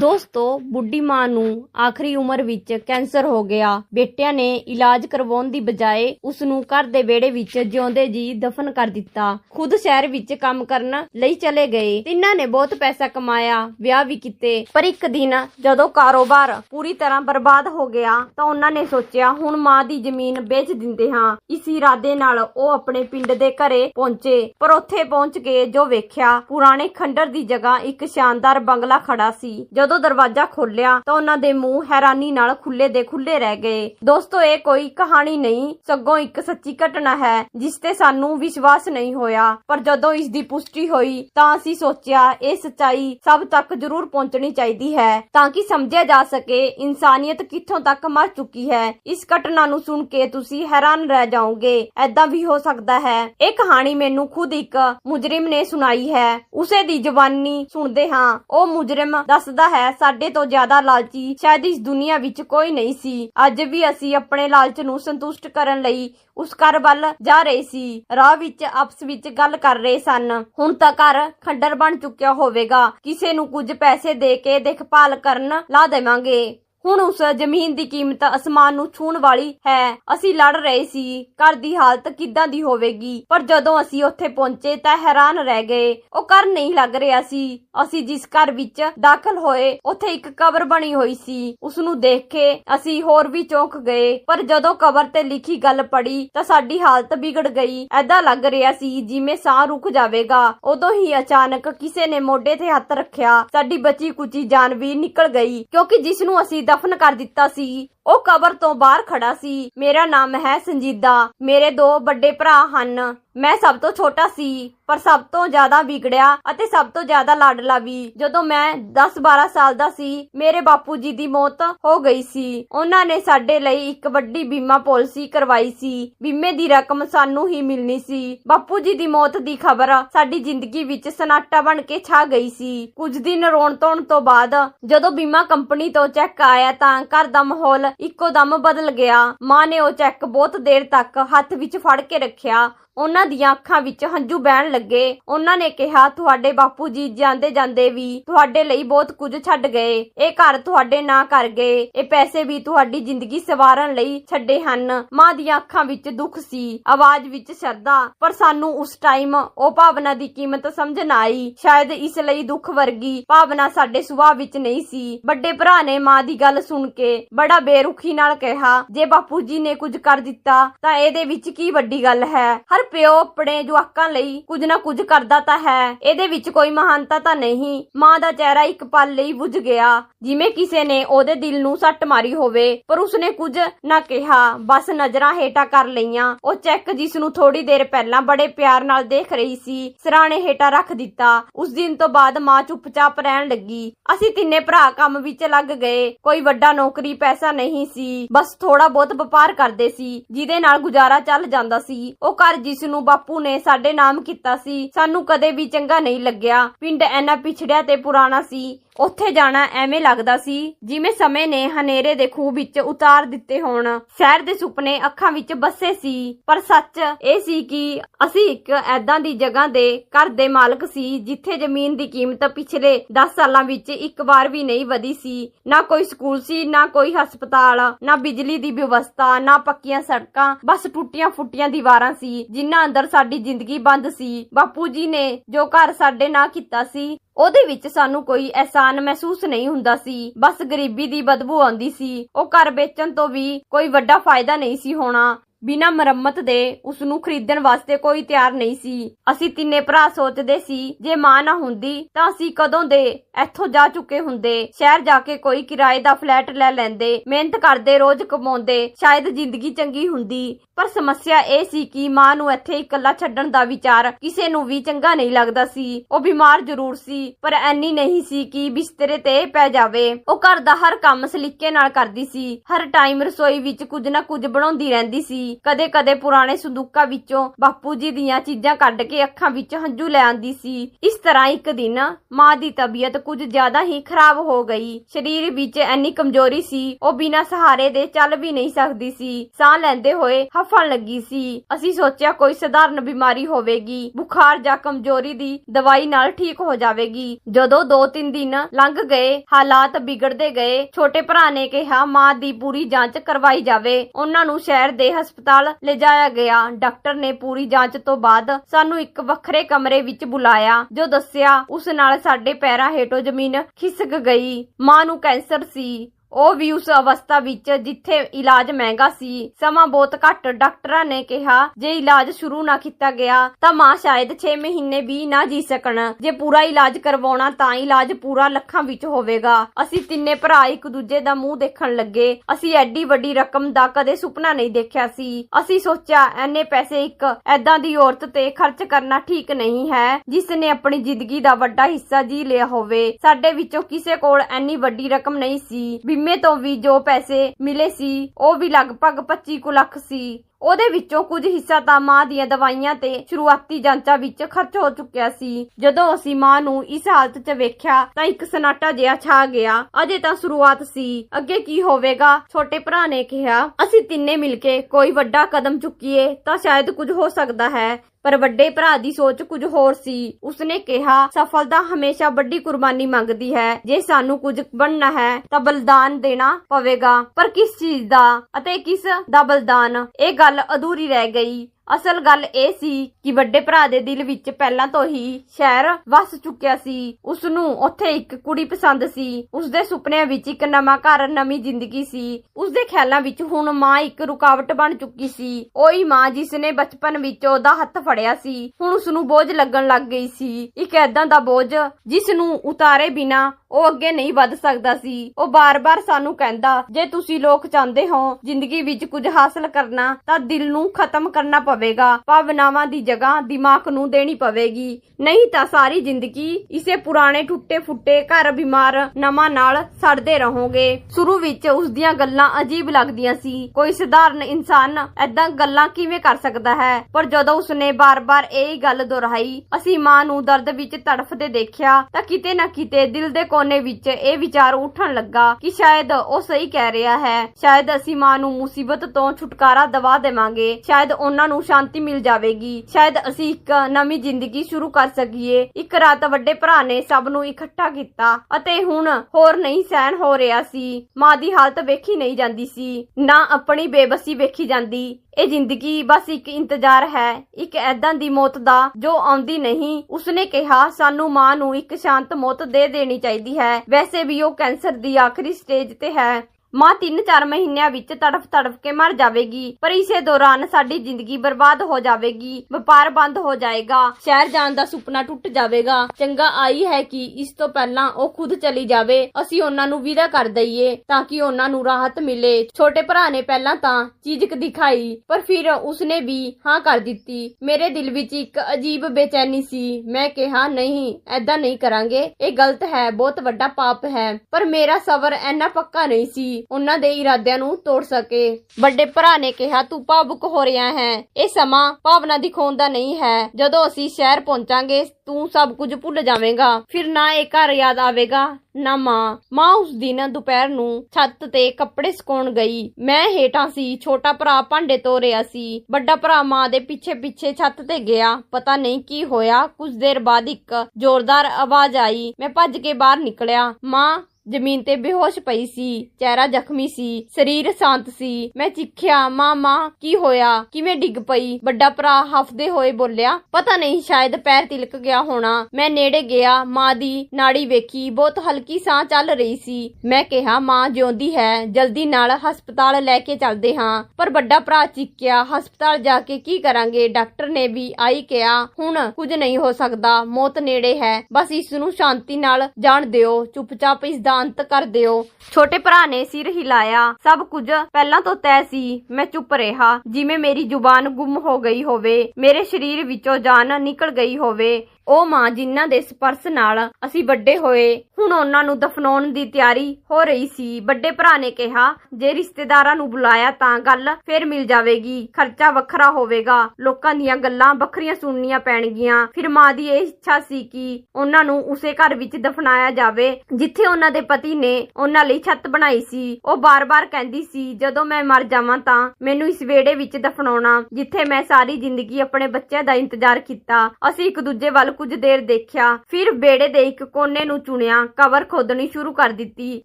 ਦੋਸਤੋ, ਬੁੱਢੀ ਮਾਂ ਨੂੰ ਆਖਰੀ ਉਮਰ ਵਿੱਚ ਕੈਂਸਰ ਹੋ ਗਿਆ। ਬੇਟਿਆਂ ਨੇ ਇਲਾਜ ਕਰਵਾਉਣ ਦੀ ਬਜਾਏ ਉਸ ਨੂੰ ਘਰ ਦੇ ਵਿਹੜੇ ਵਿੱਚ ਜਿਉਂਦੇ ਜੀ ਦਫਨ ਕਰ ਦਿੱਤਾ। ਖੁਦ ਸ਼ਹਿਰ ਵਿੱਚ ਕੰਮ ਕਰਨ ਲਈ ਚਲੇ ਗਏ। ਤਿੰਨਾਂ ਨੇ ਬਹੁਤ ਪੈਸਾ ਕਮਾਇਆ, ਵਿਆਹ ਵੀ ਕੀਤੇ। ਪਰ ਇੱਕ ਦਿਨ ਜਦੋਂ ਕਾਰੋਬਾਰ ਪੂਰੀ ਤਰ੍ਹਾਂ ਬਰਬਾਦ ਹੋ ਗਿਆ ਤਾਂ ਉਹਨਾਂ ਨੇ ਸੋਚਿਆ, ਹੁਣ ਮਾਂ ਦੀ ਜ਼ਮੀਨ ਵੇਚ ਦਿੰਦੇ ਹਾਂ। ਇਸ ਇਰਾਦੇ ਨਾਲ ਉਹ ਆਪਣੇ ਪਿੰਡ ਦੇ ਘਰੇ ਪਹੁੰਚੇ। ਪਰ ਉੱਥੇ ਪਹੁੰਚ ਕੇ ਜੋ ਵੇਖਿਆ, ਪੁਰਾਣੇ ਖੰਡਰ ਦੀ ਜਗ੍ਹਾ ਇੱਕ ਸ਼ਾਨਦਾਰ ਬੰਗਲਾ ਖੜਾ ਸੀ ਜਦੋਂ ਦਰਵਾਜ਼ਾ ਖੋਲਿਆ ਤਾਂ ਉਹਨਾਂ ਦੇ ਮੂੰਹ ਹੈਰਾਨੀ ਨਾਲ ਖੁੱਲੇ ਦੇ ਖੁੱਲੇ ਰਹਿ ਗਏ। ਦੋਸਤੋ, ਇਹ ਕੋਈ ਕਹਾਣੀ ਨਹੀਂ, ਸਗੋਂ ਇੱਕ ਸੱਚੀ ਘਟਨਾ ਹੈ, ਜਿਸ ਤੇ ਸਾਨੂੰ ਵਿਸ਼ਵਾਸ ਨਹੀਂ ਹੋਇਆ। ਪਰ ਜਦੋਂ ਇਸ ਦੀ ਪੁਸ਼ਟੀ ਹੋਈ ਤਾਂ ਅਸੀਂ ਸੋਚਿਆ, ਇਹ ਸੱਚਾਈ ਸਭ ਤੱਕ ਜ਼ਰੂਰ ਪਹੁੰਚਣੀ ਚਾਹੀਦੀ ਹੈ, ਤਾਂ ਕਿ ਸਮਝਿਆ ਜਾ ਸਕੇ ਇਨਸਾਨੀਅਤ ਕਿੱਥੋਂ ਤੱਕ ਮਰ ਚੁੱਕੀ ਹੈ। ਇਸ ਘਟਨਾ ਨੂੰ ਸੁਣ ਕੇ ਤੁਸੀਂ ਹੈਰਾਨ ਰਹਿ ਜਾਓਗੇ। ਐਦਾਂ ਵੀ ਹੋ ਸਕਦਾ ਹੈ। ਇਹ ਕਹਾਣੀ ਮੈਨੂੰ ਖੁਦ ਇੱਕ ਮੁਜਰਿਮ ਨੇ ਸੁਣਾਈ ਹੈ। ਉਸੇ ਦੀ ਜ਼ੁਬਾਨੀ ਸੁਣਦੇ ਹਾਂ। ਉਹ ਮੁਜਰਮ ਦੱਸਦਾ ਹੈ, ਸਾਡੇ ਤੋਂ ਜ਼ਿਆਦਾ ਲਾਲਚੀ ਸ਼ਾਇਦ ਇਸ ਦੁਨੀਆ ਵਿੱਚ ਕੋਈ ਨਹੀਂ ਸੀ। ਅੱਜ ਵੀ ਅਸੀਂ ਆਪਣੇ ਲਾਲਚ ਨੂੰ ਸੰਤੁਸ਼ਟ ਕਰਨ ਲਈ ਉਸ ਘਰ ਵੱਲ ਜਾ ਰਹੇ ਸੀ। ਰਾਹ ਵਿੱਚ, ਆਪਸ ਵਿੱਚ ਗੱਲ ਕਰ ਰਹੇ ਸਨ। ਹੁਣ ਤਾਂ ਘਰ ਖੰਡਰ ਬਣ ਚੁੱਕਿਆ ਹੋਵੇਗਾ। ਕਿਸੇ ਨੂੰ ਕੁਝ ਪੈਸੇ ਦੇ ਕੇ ਦੇਖਭਾਲ ਕਰਨ ਲਾ ਦੇਵਾਂਗੇ। ਹੁਣ ਉਸ ਜ਼ਮੀਨ ਦੀ ਕੀਮਤ ਅਸਮਾਨ ਨੂੰ ਛੂਣ ਵਾਲੀ ਹੈ। ਅਸੀਂ ਲੜ ਰਹੇ ਸੀ। ਘਰ ਦੀ ਹਾਲਤ ਕਿੱਦਾਂ ਦੀ ਹੋਵੇਗੀ? ਪਰ ਜਦੋਂ ਅਸੀਂ ਉੱਥੇ ਪਹੁੰਚੇ ਤਾਂ ਹੈਰਾਨ ਰਹਿ ਗਏ। ਉਹ ਘਰ ਨਹੀਂ ਲੱਗ ਰਿਹਾ ਸੀ। ਅਸੀਂ ਜਿਸ ਘਰ ਵਿੱਚ ਦਾਖਲ ਹੋਏ, ਉੱਥੇ ਇੱਕ ਕਬਰ ਬਣੀ ਹੋਈ ਸੀ। ਉਸ ਨੂੰ ਦੇਖ ਕੇ ਅਸੀਂ ਹੋਰ ਵੀ ਚੌਂਕ ਗਏ। ਪਰ ਜਦੋਂ ਕਬਰ ਤੇ ਲਿਖੀ ਗੱਲ ਪੜੀ ਤਾਂ ਸਾਡੀ ਹਾਲਤ ਵਿਗੜ ਗਈ। ਐਦਾਂ ਲੱਗ ਰਿਹਾ ਸੀ ਜਿਵੇਂ ਸਾਹ ਰੁਕ ਜਾਵੇਗਾ। ਉਦੋਂ ਹੀ ਅਚਾਨਕ ਕਿਸੇ ਨੇ ਮੋਢੇ ਤੇ ਹੱਥ ਰੱਖਿਆ। ਸਾਡੀ ਬਚੀ ਕੁਚੀ ਜਾਨ ਵੀ ਨਿਕਲ ਗਈ। ਕਿਉਂਕਿ ਜਿਸ ਨੂੰ ਅਸੀਂ ਦਫਨ ਕਰ ਦਿੱਤਾ ਸੀ। ਉਹ ਕਬਰ ਤੋਂ ਬਾਹਰ ਖੜਾ ਸੀ। ਮੇਰਾ ਨਾਮ ਹੈ ਸੰਜੀਦਾ। ਮੇਰੇ ਦੋ ਵੱਡੇ ਭਰਾ ਹਨ। ਮੈਂ ਸਭ ਤੋਂ ਛੋਟਾ ਸੀ, ਪਰ ਸਭ ਤੋਂ ਜ਼ਿਆਦਾ ਵਿਗੜਿਆ ਅਤੇ ਸਭ ਤੋਂ ਜ਼ਿਆਦਾ ਲਾਡਲਾ ਵੀ ਜਦੋਂ ਮੈਂ 10-12 ਸਾਲ ਦਾ ਸੀ, ਮੇਰੇ ਬਾਪੂ ਜੀ ਦੀ ਮੌਤ ਹੋ ਗਈ ਸੀ। ਉਹਨਾਂ ਨੇ ਸਾਡੇ ਲਈ ਇੱਕ ਵੱਡੀ ਬੀਮਾ ਪਾਲਿਸੀ ਕਰਵਾਈ ਸੀ। ਬੀਮੇ ਦੀ ਰਕਮ ਸਾਨੂੰ ਹੀ ਮਿਲਣੀ ਸੀ। ਬਾਪੂ ਜੀ ਦੀ ਮੌਤ ਦੀ ਖਬਰ ਸਾਡੀ ਜ਼ਿੰਦਗੀ ਵਿੱਚ ਸਨਾਟਾ ਬਣ ਕੇ ਛਾ ਗਈ ਸੀ। ਕੁਝ ਦਿਨ ਰੋਣ ਧੋਣ ਤੋਂ ਬਾਅਦ ਜਦੋਂ ਬੀਮਾ ਕੰਪਨੀ ਤੋਂ ਚੈੱਕ ਆਇਆ ਤਾਂ ਘਰ ਦਾ ਮਾਹੌਲ ਇੱਕੋ ਦਮ ਬਦਲ ਗਿਆ। ਮਾਂ ਨੇ ਉਹ ਚੈੱਕ ਬਹੁਤ ਦੇਰ ਤੱਕ ਹੱਥ ਵਿੱਚ ਫੜ ਕੇ ਰੱਖਿਆ। ਉਹਨਾਂ ਦੀਆਂ ਅੱਖਾਂ ਵਿੱਚ ਹੰਝੂ ਬਹਿਣ ਲੱਗੇ। ਉਹਨਾਂ ਨੇ ਕਿਹਾ, ਤੁਹਾਡੇ ਬਾਪੂ ਜੀ ਜਾਂਦੇ ਜਾਂਦੇ ਵੀ ਤੁਹਾਡੇ ਲਈ ਬਹੁਤ ਕੁਝ ਛੱਡ ਗਏ। ਇਹ ਘਰ ਤੁਹਾਡੇ ਨਾਂ ਕਰ ਗਏ। ਇਹ ਪੈਸੇ ਵੀ ਤੁਹਾਡੀ ਜ਼ਿੰਦਗੀ ਸਵਾਰਨ ਲਈ ਛੱਡੇ ਹਨ। ਮਾਂ ਦੀਆਂ ਅੱਖਾਂ ਵਿੱਚ ਦੁੱਖ ਸੀ, ਆਵਾਜ਼ ਵਿੱਚ ਸ਼ਰਧਾ। ਪਰ ਸਾਨੂੰ ਉਸ ਟਾਈਮ ਉਹ ਭਾਵਨਾ ਦੀ ਕੀਮਤ ਸਮਝ ਨਾ ਆਈ। ਸ਼ਾਇਦ ਇਸ ਲਈ ਦੁੱਖ ਵਰਗੀ ਭਾਵਨਾ ਸਾਡੇ ਸੁਭਾਅ ਵਿੱਚ ਨਹੀਂ ਸੀ। ਵੱਡੇ ਭਰਾ ਨੇ ਮਾਂ ਦੀ ਗੱਲ ਸੁਣ ਕੇ ਬੜਾ ਬੇਰੁਖੀ ਨਾਲ ਕਿਹਾ, ਜੇ ਬਾਪੂ ਜੀ ਨੇ ਕੁਝ ਕਰ ਦਿੱਤਾ, ਤਾਂ ਇਹਦੇ ਵਿੱਚ ਕੀ ਵੱਡੀ ਗੱਲ ਹੈ? ਹਰ ਪਿਓ ਆਪਣੇ ਜਵਾਕਾਂ ਲਈ ਕੁਝ ਨਾ ਕੁਝ ਕਰਦਾ ਤਾਂ ਹੈ। ਇਹਦੇ ਵਿੱਚ ਕੋਈ ਮਹਾਨਤਾ ਤਾਂ ਨਹੀਂ। ਮਾਂ ਦਾ ਚਿਹਰਾ ਇੱਕ ਪਲ ਲਈ ਬੁਝ ਗਿਆ। ਜਿਵੇਂ ਕਿਸੇ ਨੇ ਉਹਦੇ ਦਿਲ ਨੂੰ ਸੱਟ ਮਾਰੀ ਹੋਵੇ, ਪਰ ਉਸਨੇ ਕੁਝ ਨਾ ਕਿਹਾ। ਬਸ ਨਜ਼ਰਾਂ ਹੇਠਾਂ ਕਰ ਲਈਆਂ। ਉਹ ਚੈੱਕ ਜਿਸ ਨੂੰ ਥੋੜੀ ਦੇਰ ਪਹਿਲਾਂ ਬੜੇ ਪਿਆਰ ਨਾਲ ਦੇਖ ਰਹੀ ਸੀ, ਸਰਾਣੇ ਹੇਠਾਂ ਰੱਖ ਦਿੱਤਾ। ਉਸ ਦਿਨ ਤੋਂ ਬਾਅਦ ਮਾਂ ਚੁੱਪਚਾਪ ਰਹਿਣ ਲੱਗੀ। ਅਸੀਂ ਤਿੰਨੇ ਭਰਾ ਕੰਮ ਵਿੱਚ ਲੱਗ ਗਏ। ਕੋਈ ਵੱਡਾ ਨੌਕਰੀ, ਪੈਸਾ ਨਹੀਂ ਸੀ। ਬਸ ਥੋੜਾ ਬਹੁਤ ਵਪਾਰ ਕਰਦੇ ਸੀ, ਜਿਹਦੇ ਨਾਲ ਗੁਜ਼ਾਰਾ ਚੱਲ ਜਾਂਦਾ ਸੀ। ਉਹ ਘਰ ਜਿਸ ਨੂੰ ਬਾਪੂ ਨੇ ਸਾਡੇ ਨਾਮ ਕੀਤਾ ਸੀ, ਸਾਨੂੰ ਕਦੇ ਵੀ ਚੰਗਾ ਨਹੀਂ ਲੱਗਿਆ। ਪਿੰਡ ਐਨਾ ਪਿਛੜਿਆ ਤੇ ਪੁਰਾਣਾ ਸੀ। ਉੱਥੇ ਜਾਣਾ ਐਵੇਂ ਲੱਗਦਾ ਸੀ ਜਿਵੇਂ ਸਮੇਂ ਨੇ ਹਨੇਰੇ ਦੇ ਖੂਹ ਵਿੱਚ ਉਤਾਰ ਦਿੱਤੇ ਹੋਣ। ਸ਼ਹਿਰ ਦੇ ਸੁਪਨੇ ਅੱਖਾਂ ਵਿੱਚ ਬੱਸੇ ਸੀ, ਪਰ ਸੱਚ ਇਹ ਸੀ ਕਿ ਅਸੀਂ ਇੱਕ ਐਦਾਂ ਦੀ ਜਗ੍ਹਾ ਦੇ ਘਰ ਦੇ ਮਾਲਕ ਸੀ ਜਿੱਥੇ ਜ਼ਮੀਨ ਦੀ ਕੀਮਤ ਪਿਛਲੇ 10 ਸਾਲਾਂ ਵਿੱਚ ਇੱਕ ਵਾਰ ਵੀ ਨਹੀਂ ਵਧੀ ਸੀ। ਨਾ ਕੋਈ ਸਕੂਲ ਸੀ, ਨਾ ਕੋਈ ਹਸਪਤਾਲ, ਨਾ ਬਿਜਲੀ ਦੀ ਵਿਵਸਥਾ, ਨਾ ਪੱਕੀਆਂ ਸੜਕਾਂ, ਬਸ ਟੁੱਟੀਆਂ ਫੁੱਟੀਆਂ ਦੀਵਾਰਾਂ ਸੀ, ਜਿਨ੍ਹਾਂ ਅੰਦਰ ਸਾਡੀ ਜ਼ਿੰਦਗੀ ਬੰਦ ਸੀ। ਬਾਪੂ ਜੀ ਨੇ ਜੋ ਘਰ ਸਾਡੇ ਨਾਂ ਕੀਤਾ ਸੀ ਉਹਦੇ ਵਿੱਚ ਸਾਨੂੰ ਕੋਈ ਅਹਿਸਾਨ ਮਹਿਸੂਸ ਨਹੀਂ ਹੁੰਦਾ ਸੀ। ਬਸ ਗਰੀਬੀ ਦੀ ਬਦਬੂ ਆਉਂਦੀ ਸੀ। ਉਹ ਘਰ ਵੇਚਣ ਤੋਂ ਵੀ ਕੋਈ ਵੱਡਾ ਫਾਇਦਾ ਨਹੀਂ ਸੀ ਹੋਣਾ। ਬਿਨਾਂ ਮੁਰੰਮਤ ਦੇ ਉਸ ਨੂੰ ਖਰੀਦਣ ਵਾਸਤੇ ਕੋਈ ਤਿਆਰ ਨਹੀਂ ਸੀ। ਅਸੀਂ ਤਿੰਨੇ ਭਰਾ ਸੋਚਦੇ ਸੀ, ਜੇ ਮਾਂ ਨਾ ਹੁੰਦੀ ਤਾਂ ਅਸੀਂ ਕਦੋਂ ਦੇ ਇੱਥੋਂ ਜਾ ਚੁੱਕੇ ਹੁੰਦੇ। ਸ਼ਹਿਰ ਜਾ ਕੇ ਕੋਈ ਕਿਰਾਏ ਦਾ ਫਲੈਟ ਲੈ ਲੈਂਦੇ, ਮਿਹਨਤ ਕਰਦੇ, ਰੋਜ਼ ਕਮਾਉਂਦੇ। ਸ਼ਾਇਦ ਜ਼ਿੰਦਗੀ ਚੰਗੀ ਹੁੰਦੀ। ਪਰ ਸਮੱਸਿਆ ਇਹ ਸੀ ਕਿ ਮਾਂ ਨੂੰ ਇੱਥੇ ਇਕੱਲਾ ਛੱਡਣ ਦਾ ਵਿਚਾਰ ਕਿਸੇ ਨੂੰ ਵੀ ਚੰਗਾ ਨਹੀਂ ਲੱਗਦਾ ਸੀ। ਉਹ ਬਿਮਾਰ ਜ਼ਰੂਰ ਸੀ, ਪਰ ਐਨੀ ਨਹੀਂ ਸੀ ਕਿ ਬਿਸਤਰੇ ਤੇ ਪੈ ਜਾਵੇ। ਉਹ ਘਰ ਦਾ ਹਰ ਕੰਮ ਸਲੀਕੇ ਨਾਲ ਕਰਦੀ ਸੀ। ਹਰ ਟਾਈਮ ਰਸੋਈ ਵਿੱਚ ਕੁਝ ਨਾ ਕੁਝ ਬਣਾਉਂਦੀ ਰਹਿੰਦੀ ਸੀ। ਕਦੇ-ਕਦੇ ਪੁਰਾਣੇ ਸੰਦੂਕਾਂ ਵਿੱਚੋਂ ਬਾਪੂ ਜੀ ਦੀਆਂ ਚੀਜ਼ਾਂ ਕੱਢ ਕੇ ਅੱਖਾਂ ਵਿੱਚ ਹੰਝੂ ਲੈ ਆਂਦੀ ਸੀ। ਇਸ ਤਰ੍ਹਾਂ ਇੱਕ ਦਿਨ ਮਾਂ ਦੀ ਤਬੀਅਤ ਕੁਝ ਜ਼ਿਆਦਾ ਹੀ ਖਰਾਬ ਹੋ ਗਈ। ਸਰੀਰ ਵਿੱਚ ਐਨੀ ਕਮਜ਼ੋਰੀ ਸੀ, ਉਹ ਬਿਨਾਂ ਸਹਾਰੇ ਦੇ ਚੱਲ ਵੀ ਨਹੀਂ ਸਕਦੀ ਸੀ। ਸਾਹ ਲੈਂਦੇ ਹੋਏ ਹਫਣ ਲੱਗੀ ਸੀ। ਅਸੀਂ ਸੋਚਿਆ ਕੋਈ ਸਧਾਰਨ ਬਿਮਾਰੀ ਹੋਵੇਗੀ। ਬੁਖਾਰ ਜਾਂ ਕਮਜ਼ੋਰੀ ਦੀ ਦਵਾਈ ਨਾਲ ਠੀਕ ਹੋ ਜਾਵੇਗੀ। ਜਦੋਂ 2-3 ਦਿਨ ਲੰਘ ਗਏ, ਹਾਲਾਤ ਵਿਗੜਦੇ ਗਏ, ਛੋਟੇ ਭਰਾ ਨੇ ਕਿਹਾ, ਮਾਂ ਦੀ ਪੂਰੀ ਜਾਂਚ ਕਰਵਾਈ ਜਾਵੇ। ਉਹਨਾਂ ਨੂੰ ਸ਼ਹਿਰ ਦੇ ਹਸਪਤਾਲ ਲਿਜਾਇਆ ਗਿਆ। ਡਾਕਟਰ ਨੇ ਪੂਰੀ ਜਾਂਚ ਤੋਂ ਬਾਅਦ ਸਾਨੂੰ ਇੱਕ ਵੱਖਰੇ ਕਮਰੇ ਵਿੱਚ ਬੁਲਾਇਆ, ਜੋ ਦੱਸਿਆ, ਉਸ ਨਾਲ ਸਾਡੇ ਪੈਰਾਂ ਹੇਠੋਂ ਜ਼ਮੀਨ ਖਿਸਕ ਗਈ। ਮਾਂ ਨੂੰ ਕੈਂਸਰ ਸੀ। ਉਹ ਵੀ ਉਸ ਅਵਸਥਾ ਵਿੱਚ ਜਿੱਥੇ ਇਲਾਜ ਮਹਿੰਗਾ ਸੀ, ਸਮਾਂ ਬਹੁਤ ਘੱਟ ਡਾਕਟਰਾਂ ਨੇ ਕਿਹਾ, ਜੇ ਇਲਾਜ ਸ਼ੁਰੂ ਨਾ ਕੀਤਾ ਗਿਆ, ਤਾਂ ਮਾਂ ਸ਼ਾਇਦ 6 ਮਹੀਨੇ ਵੀ ਨਾ ਜੀ ਸਕਣ। ਜੇ ਪੂਰਾ ਇਲਾਜ ਕਰਵਾਉਣਾ ਤਾਂ ਇਲਾਜ ਪੂਰਾ ਲੱਖਾਂ ਵਿੱਚ ਹੋਵੇਗਾ। ਅਸੀਂ ਤਿੰਨੇ ਭਰਾ ਇੱਕ ਦੂਜੇ ਦਾ ਮੂੰਹ ਦੇਖਣ ਲੱਗੇ। ਅਸੀਂ ਐਡੀ ਵੱਡੀ ਰਕਮ ਦਾ ਕਦੇ ਸੁਪਨਾ ਨਹੀਂ ਦੇਖਿਆ ਸੀ। ਅਸੀਂ ਸੋਚਿਆ, ਐਨੇ ਪੈਸੇ ਇੱਕ ਐਦਾਂ ਦੀ ਔਰਤ ਤੇ ਖਰਚ ਕਰਨਾ ਠੀਕ ਨਹੀਂ ਹੈ, ਜਿਸ ਨੇ ਆਪਣੀ ਜ਼ਿੰਦਗੀ ਦਾ ਵੱਡਾ ਹਿੱਸਾ ਜੀ ਲਿਆ ਹੋਵੇ। ਸਾਡੇ ਵਿੱਚੋਂ ਕਿਸੇ ਕੋਲ ਐਨੀ ਵੱਡੀ ਰਕਮ ਨਹੀਂ ਸੀ ਬੀਮੇ ਤੋਂ ਵੀ ਜੋ ਪੈਸੇ ਮਿਲੇ ਸੀ ਉਹ ਵੀ ਲਗਭਗ 25 ਕੁ ਲੱਖ ਸੀ। ਉਹਦੇ ਵਿੱਚੋਂ ਕੁਝ ਹਿੱਸਾ ਤਾਂ ਮਾਂ ਦੀਆਂ ਦਵਾਈਆਂ ਤੇ ਸ਼ੁਰੂਆਤੀ ਜਾਂਚਾਂ ਵਿੱਚ ਖਰਚ ਹੋ ਚੁੱਕਿਆ ਸੀ। ਜਦੋਂ ਅਸੀਂ ਮਾਂ ਨੂੰ ਇਸ ਹਾਲਤ 'ਚ ਵੇਖਿਆ ਤਾਂ ਇੱਕ ਸਨਾਟਾ ਜਿਹਾ ਛਾ ਗਿਆ। ਅਜੇ ਤਾਂ ਸ਼ੁਰੂਆਤ ਸੀ। ਅੱਗੇ ਕੀ ਹੋਵੇਗਾ? ਛੋਟੇ ਭਰਾ ਨੇ ਕਿਹਾ, ਅਸੀਂ ਤਿੰਨੇ ਮਿਲ ਕੇ ਕੋਈ ਵੱਡਾ ਕਦਮ ਚੁੱਕੀਏ ਤਾਂ ਸ਼ਾਇਦ ਕੁਝ ਹੋ ਸਕਦਾ ਹੈ। ਪਰ ਵੱਡੇ ਭਰਾ ਦੀ ਸੋਚ ਕੁਝ ਹੋਰ ਸੀ। ਉਸਨੇ ਕਿਹਾ ਸਫਲਤਾ ਹਮੇਸ਼ਾ ਵੱਡੀ ਕੁਰਬਾਨੀ ਮੰਗਦੀ ਹੈ। ਜੇ ਸਾਨੂੰ ਕੁਝ ਬਣਨਾ ਹੈ ਤਾਂ ਬਲਿਦਾਨ ਦੇਣਾ ਪਵੇਗਾ। ਪਰ ਕਿਸ ਚੀਜ਼ ਦਾ ਅਤੇ ਕਿਸ ਦਾ ਬਲਿਦਾਨ? ਇਹ ਗੱਲ ਅਧੂਰੀ ਰਹਿ ਗਈ। ਅਸਲ ਗੱਲ ਇਹ ਸੀ ਕਿ ਵੱਡੇ ਭਰਾ ਦੇ ਦਿਲ ਵਿੱਚ ਪਹਿਲਾਂ ਤੋਂ ਹੀ ਸ਼ਹਿਰ ਵਸ ਚੁੱਕਿਆ ਸੀ। ਉਸ ਨੂੰ ਉੱਥੇ ਇੱਕ ਕੁੜੀ ਪਸੰਦ ਸੀ। ਉਸ ਦੇ ਸੁਪਨਿਆਂ ਵਿੱਚ ਇੱਕ ਨਵਾਂ ਘਰ, ਨਵੀਂ ਜ਼ਿੰਦਗੀ ਸੀ। ਉਸ ਦੇ ਖਿਆਲਾਂ ਵਿੱਚ ਹੁਣ ਮਾਂ ਇੱਕ ਰੁਕਾਵਟ ਬਣ ਚੁੱਕੀ ਸੀ। ਉਹੀ ਮਾਂ ਜਿਸ ਨੇ ਬਚਪਨ ਵਿੱਚ ਉਹਦਾ ਹੱਥ ਫੜਿਆ ਸੀ, ਹੁਣ ਉਸ ਨੂੰ ਬੋਝ ਲੱਗਣ ਲੱਗ ਗਈ ਸੀ। ਇੱਕ ਐਦਾਂ ਦਾ ਬੋਝ ਜਿਸ ਨੂੰ ਉਤਾਰੇ ਬਿਨਾ ਉਹ ਅੱਗੇ ਨਹੀਂ ਵੱਧ ਸਕਦਾ ਸੀ। ਉਹ ਬਾਰ-ਬਾਰ ਸਾਨੂੰ ਕਹਿੰਦਾ, ਜੇ ਤੁਸੀਂ ਲੋਕ ਚਾਹੁੰਦੇ ਹੋ ਜ਼ਿੰਦਗੀ ਵਿੱਚ ਕੁਝ ਹਾਸਲ ਕਰਨਾ, ਤਾਂ ਦਿਲ ਨੂੰ ਖਤਮ ਕਰਨਾ ਪਵੇਗਾ। ਭਾਵਨਾਵਾਂ ਦੀ ਜਗ੍ਹਾ ਦਿਮਾਗ ਨੂੰ ਦੇਣੀ ਪਵੇਗੀ। ਨਹੀਂ ਤਾਂ ਸਾਰੀ ਜ਼ਿੰਦਗੀ ਇਸੇ ਪੁਰਾਣੇ ਟੁੱਟੇ ਫੁੱਟੇ ਘਰ ਬਿਮਾਰ ਨਵਾਂ ਨਾਲ ਸੜਦੇ ਰਹੋਗੇ। ਸ਼ੁਰੂ ਵਿੱਚ ਉਸ ਦੀਆਂ ਗੱਲਾਂ ਅਜੀਬ ਲੱਗਦੀਆਂ ਸੀ। ਕੋਈ ਸਧਾਰਨ ਇਨਸਾਨ ਐਦਾਂ ਗੱਲਾਂ ਕਿਵੇਂ ਕਰ ਸਕਦਾ ਹੈ? ਪਰ ਜਦੋਂ ਉਸਨੇ ਬਾਰ-ਬਾਰ ਇਹ ਗੱਲ ਦੁਹਰਾਈ, ਅਸੀਂ ਮਾਂ ਨੂੰ ਦਰਦ ਵਿੱਚ ਤੜਫਦੇ ਦੇਖਿਆ ਤਾਂ ਕਿਤੇ ਨਾ ਕਿਤੇ ਦਿਲ ਦੇ ਕੋਨੇ ਵਿੱਚ ਇਹ ਵਿਚਾਰ ਉੱਠਣ ਲੱਗਾ ਕਿ ਸ਼ਾਇਦ ਉਹ ਸਹੀ ਕਹਿ ਰਿਹਾ ਹੈ। ਸ਼ਾਇਦ ਅਸੀਂ ਮਾਂ ਨੂੰ ਮੁਸੀਬਤ ਤੋਂ ਛੁਟਕਾਰਾ ਦਵਾ ਦੇਵਾਂਗੇ। ਸ਼ਾਇਦ ਉਹਨਾਂ ਨੂੰ ਸ਼ਾਂਤੀ ਮਿਲ ਜਾਵੇਗੀ। ਸ਼ਾਇਦ ਅਸੀਂ ਇੱਕ ਨਵੀਂ ਜ਼ਿੰਦਗੀ ਸ਼ੁਰੂ ਕਰ ਸਕੀਏ। ਇੱਕ ਰਾਤ ਵੱਡੇ ਭਰਾ ਨੇ ਸਭ ਨੂੰ ਇਕੱਠਾ ਕੀਤਾ ਅਤੇ ਹੁਣ ਹੋਰ ਨਹੀਂ ਸਹਿਣ ਹੋ ਰਿਹਾ ਸੀ। ਮਾਂ ਦੀ ਹਾਲਤ ਵੇਖੀ ਨਹੀਂ ਜਾਂਦੀ ਸੀ। ਨਾ ਆਪਣੀ ਬੇਬਸੀ ਵੇਖੀ ਜਾਂਦੀ। ਇਹ ਜ਼ਿੰਦਗੀ ਬਸ ਇੱਕ ਇੰਤਜ਼ਾਰ ਹੈ। ਇੱਕ ਐਦਾਂ ਦੀ ਮੌਤ ਦਾ ਜੋ ਆਉਂਦੀ ਨਹੀਂ। ਉਸਨੇ ਕਿਹਾ, ਸਾਨੂੰ ਮਾਂ ਨੂੰ ਇੱਕ ਸ਼ਾਂਤ ਮੌਤ ਦੇ ਦੇਣੀ ਚਾਹੀਦੀ ਹੈ। ਵੈਸੇ ਵੀ ਉਹ ਕੈਂਸਰ ਦੀ ਆਖਰੀ ਸਟੇਜ ਤੇ ਹੈ। ਮਾਂ 3-4 ਮਹੀਨਿਆਂ ਵਿੱਚ ਤੜਫ ਤੜਫ ਕੇ ਮਰ ਜਾਵੇਗੀ, ਪਰ ਇਸੇ ਦੌਰਾਨ ਸਾਡੀ ਜ਼ਿੰਦਗੀ ਬਰਬਾਦ ਹੋ ਜਾਵੇਗੀ, ਵਪਾਰ ਬੰਦ ਹੋ ਜਾਏਗਾ, ਸ਼ਹਿਰ ਜਾਣ ਦਾ ਸੁਪਨਾ ਟੁੱਟ ਜਾਵੇਗਾ। ਚੰਗਾ ਆਈ ਹੈ ਕਿ ਇਸ ਤੋਂ ਪਹਿਲਾਂ ਉਹ ਖੁਦ ਚਲੀ ਜਾਵੇ, ਅਸੀਂ ਉਹਨਾਂ ਨੂੰ ਵਿਦਾ ਕਰ ਦਈਏ ਤਾਂ ਕਿ ਉਹਨਾਂ ਨੂੰ ਰਾਹਤ ਮਿਲੇ। ਛੋਟੇ ਭਰਾ ਨੇ ਪਹਿਲਾਂ ਤਾਂ ਚੀਜ਼ਕ ਦਿਖਾਈ, ਪਰ ਫਿਰ ਉਸਨੇ ਵੀ ਹਾਂ ਕਰ ਦਿੱਤੀ। ਮੇਰੇ ਦਿਲ ਵਿੱਚ ਇੱਕ ਅਜੀਬ ਬੇਚੈਨੀ ਸੀ। ਮੈਂ ਕਿਹਾ, ਨਹੀਂ ਐਦਾਂ ਨਹੀਂ ਕਰਾਂਗੇ। ਇਹ ਗਲਤ ਹੈ, ਬਹੁਤ ਵੱਡਾ ਪਾਪ ਹੈ, ਪਰ ਮੇਰਾ ਸਬਰ ਐਨਾ ਪੱਕਾ ਨਹੀਂ ਸੀ। ਉਹਨਾਂ ਦੇ ਇਰਾਦਿਆਂ ਨੂੰ ਤੋੜ ਸਕੇ। ਵੱਡੇ ਭਰਾ ਨੇ ਕਿਹਾ, ਤੂੰ ਭਾਵੁਕ ਹੋ ਰਿਹਾ ਹੈ। ਇਹ ਸਮਾਂ ਭਾਵਨਾ ਦਿਖਾਉਣ ਦਾ ਨਹੀਂ ਹੈ। ਜਦੋਂ ਅਸੀਂ ਸ਼ਹਿਰ ਪਹੁੰਚਾਂਗੇ, ਤੂੰ ਸਭ ਕੁਝ ਭੁੱਲ ਜਾਵੇਂਗਾ। ਫਿਰ ਨਾ ਇਹ ਘਰ ਯਾਦ ਆਵੇਗਾ, ਨਾ ਮਾਂ। ਮਾਂ ਉਸ ਦਿਨ ਦੁਪਹਿਰ ਨੂੰ ਛੱਤ ਤੇ ਕੱਪੜੇ ਸੁਕਾਉਣ ਗਈ। ਮੈਂ ਹੇਠਾਂ ਸੀ, ਛੋਟਾ ਭਰਾ ਭਾਂਡੇ ਧੋ ਰਿਹਾ ਸੀ। ਵੱਡਾ ਭਰਾ ਮਾਂ ਦੇ ਪਿੱਛੇ ਪਿੱਛੇ ਛੱਤ ਤੇ ਗਿਆ। ਪਤਾ ਨਹੀਂ ਕੀ ਹੋਇਆ, ਕੁਝ ਦੇਰ ਬਾਅਦ ਇੱਕ ਜ਼ੋਰਦਾਰ ਆਵਾਜ਼ ਆਈ। ਮੈਂ ਭੱਜ ਕੇ ਬਾਹਰ ਨਿਕਲਿਆ। ਮਾਂ ਜ਼ਮੀਨ ਤੇ ਬੇਹੋਸ਼ ਪਈ ਸੀ, ਚਿਹਰਾ ਜ਼ਖਮੀ ਸੀ, ਸਰੀਰ ਸ਼ਾਂਤ ਸੀ। ਮੈਂ ਚਿੱਖਿਆ, ਮਾਂ ਮਾਂ, ਕੀ ਹੋਇਆ? ਕਿਵੇਂ ਡਿੱਗ ਪਈ? ਵੱਡਾ ਭਰਾ ਹਫਦੇ ਹੋਏ ਬੋਲਿਆ, ਪਤਾ ਨਹੀਂ, ਸ਼ਾਇਦ ਪੈਰ ਤਿਲਕ ਗਿਆ ਹੋਣਾ। ਮੈਂ ਨੇੜੇ ਗਿਆ, ਮਾਂ ਦੀ ਨਾੜੀ ਵੇਖੀ, ਬਹੁਤ ਹਲਕੀ ਸਾਹ ਚੱਲ ਰਹੀ ਸੀ। ਮੈਂ ਕਿਹਾ, ਮਾਂ, ਜਿਉਂਦੀ ਹੈ, ਜਲਦੀ ਨਾਲ ਹਸਪਤਾਲ ਲੈ ਕੇ ਚੱਲਦੇ ਹਾਂ। ਪਰ ਵੱਡਾ ਭਰਾ ਚਿੱਕਿਆ ਹਸਪਤਾਲ ਜਾ ਕੇ ਕੀ ਕਰਾਂਗੇ? ਡਾਕਟਰ ਨੇ ਵੀ ਆਈ ਕਿਹਾ, ਹੁਣ ਕੁਝ ਨਹੀਂ ਹੋ ਸਕਦਾ, ਮੌਤ ਨੇੜੇ ਹੈ, ਬਸ ਇਸ ਨੂੰ ਸ਼ਾਂਤੀ ਨਾਲ ਜਾਣ ਦਿਓ, ਚੁੱਪਚਾਪ ਇਸ ਦਾ ਅੰਤ ਕਰ ਦਿਓ। ਛੋਟੇ ਭਰਾ ਨੇ ਸਿਰ ਹਿਲਾਇਆ। ਸਭ ਕੁਝ ਪਹਿਲਾਂ ਤੋਂ ਤੈਅ ਸੀ। ਮੈਂ ਚੁੱਪ ਰਿਹਾ। ਜਿਵੇਂ ਮੇਰੀ ਜ਼ੁਬਾਨ ਗੁੰਮ ਹੋ ਗਈ ਹੋਵੇ, ਮੇਰੇ ਸਰੀਰ ਵਿੱਚੋਂ ਜਾਨ ਨਿਕਲ ਗਈ ਹੋਵੇ। ਉਹ ਮਾਂ ਜਿਨ੍ਹਾਂ ਦੇ ਸਪਰਸ਼ ਨਾਲ ਅਸੀਂ ਵੱਡੇ ਹੋਏ, ਹੁਣ ਉਹਨਾਂ ਨੂੰ ਦਫਨਾਉਣ ਦੀ ਤਿਆਰੀ ਹੋ ਰਹੀ ਸੀ। ਵੱਡੇ ਭਰਾ ਨੇ ਕਿਹਾ, ਜੇ ਰਿਸ਼ਤੇਦਾਰਾਂ ਨੂੰ ਬੁਲਾਇਆ ਤਾਂ ਗੱਲ ਫੇਰ ਮਿਲ ਜਾਵੇਗੀ, ਖਰਚਾ ਵੱਖਰਾ ਹੋਵੇਗਾ, ਲੋਕਾਂ ਦੀਆਂ ਗੱਲਾਂ ਵੱਖਰੀਆਂ ਸੁਣਨੀਆਂ ਪੈਣਗੀਆਂ। ਫਿਰ ਮਾਂ ਦੀ ਇਹ ਇੱਛਾ ਸੀ ਕਿ ਉਹਨਾਂ ਨੂੰ ਉਸੇ ਘਰ ਵਿੱਚ ਦਫਨਾਇਆ ਜਾਵੇ, ਜਿੱਥੇ ਉਹਨਾਂ ਦੇ ਪਤੀ ਨੇ ਉਹਨਾਂ ਲਈ ਛੱਤ ਬਣਾਈ ਸੀ। ਉਹ ਬਾਰ-ਬਾਰ ਕਹਿੰਦੀ ਸੀ, ਜਦੋਂ ਮੈਂ ਮਰ ਜਾਵਾਂ ਤਾਂ ਮੈਨੂੰ ਇਸ ਵਿਹੜੇ ਵਿੱਚ ਦਫਨਾਉਣਾ, ਜਿੱਥੇ ਮੈਂ ਸਾਰੀ ਜ਼ਿੰਦਗੀ ਆਪਣੇ ਬੱਚਿਆਂ ਦਾ ਇੰਤਜ਼ਾਰ ਕੀਤਾ। ਅਸੀਂ ਇੱਕ ਦੂਜੇ ਵੱਲ ਕੁਝ ਦੇਰ ਦੇਖਿਆ, ਫਿਰ ਬੇੜੇ ਦੇ ਇੱਕ ਕੋਨੇ ਨੂੰ ਚੁਣਿਆ ਕਬਰ ਖੋਦਣੀ ਸ਼ੁਰੂ ਕਰ ਦਿੱਤੀ।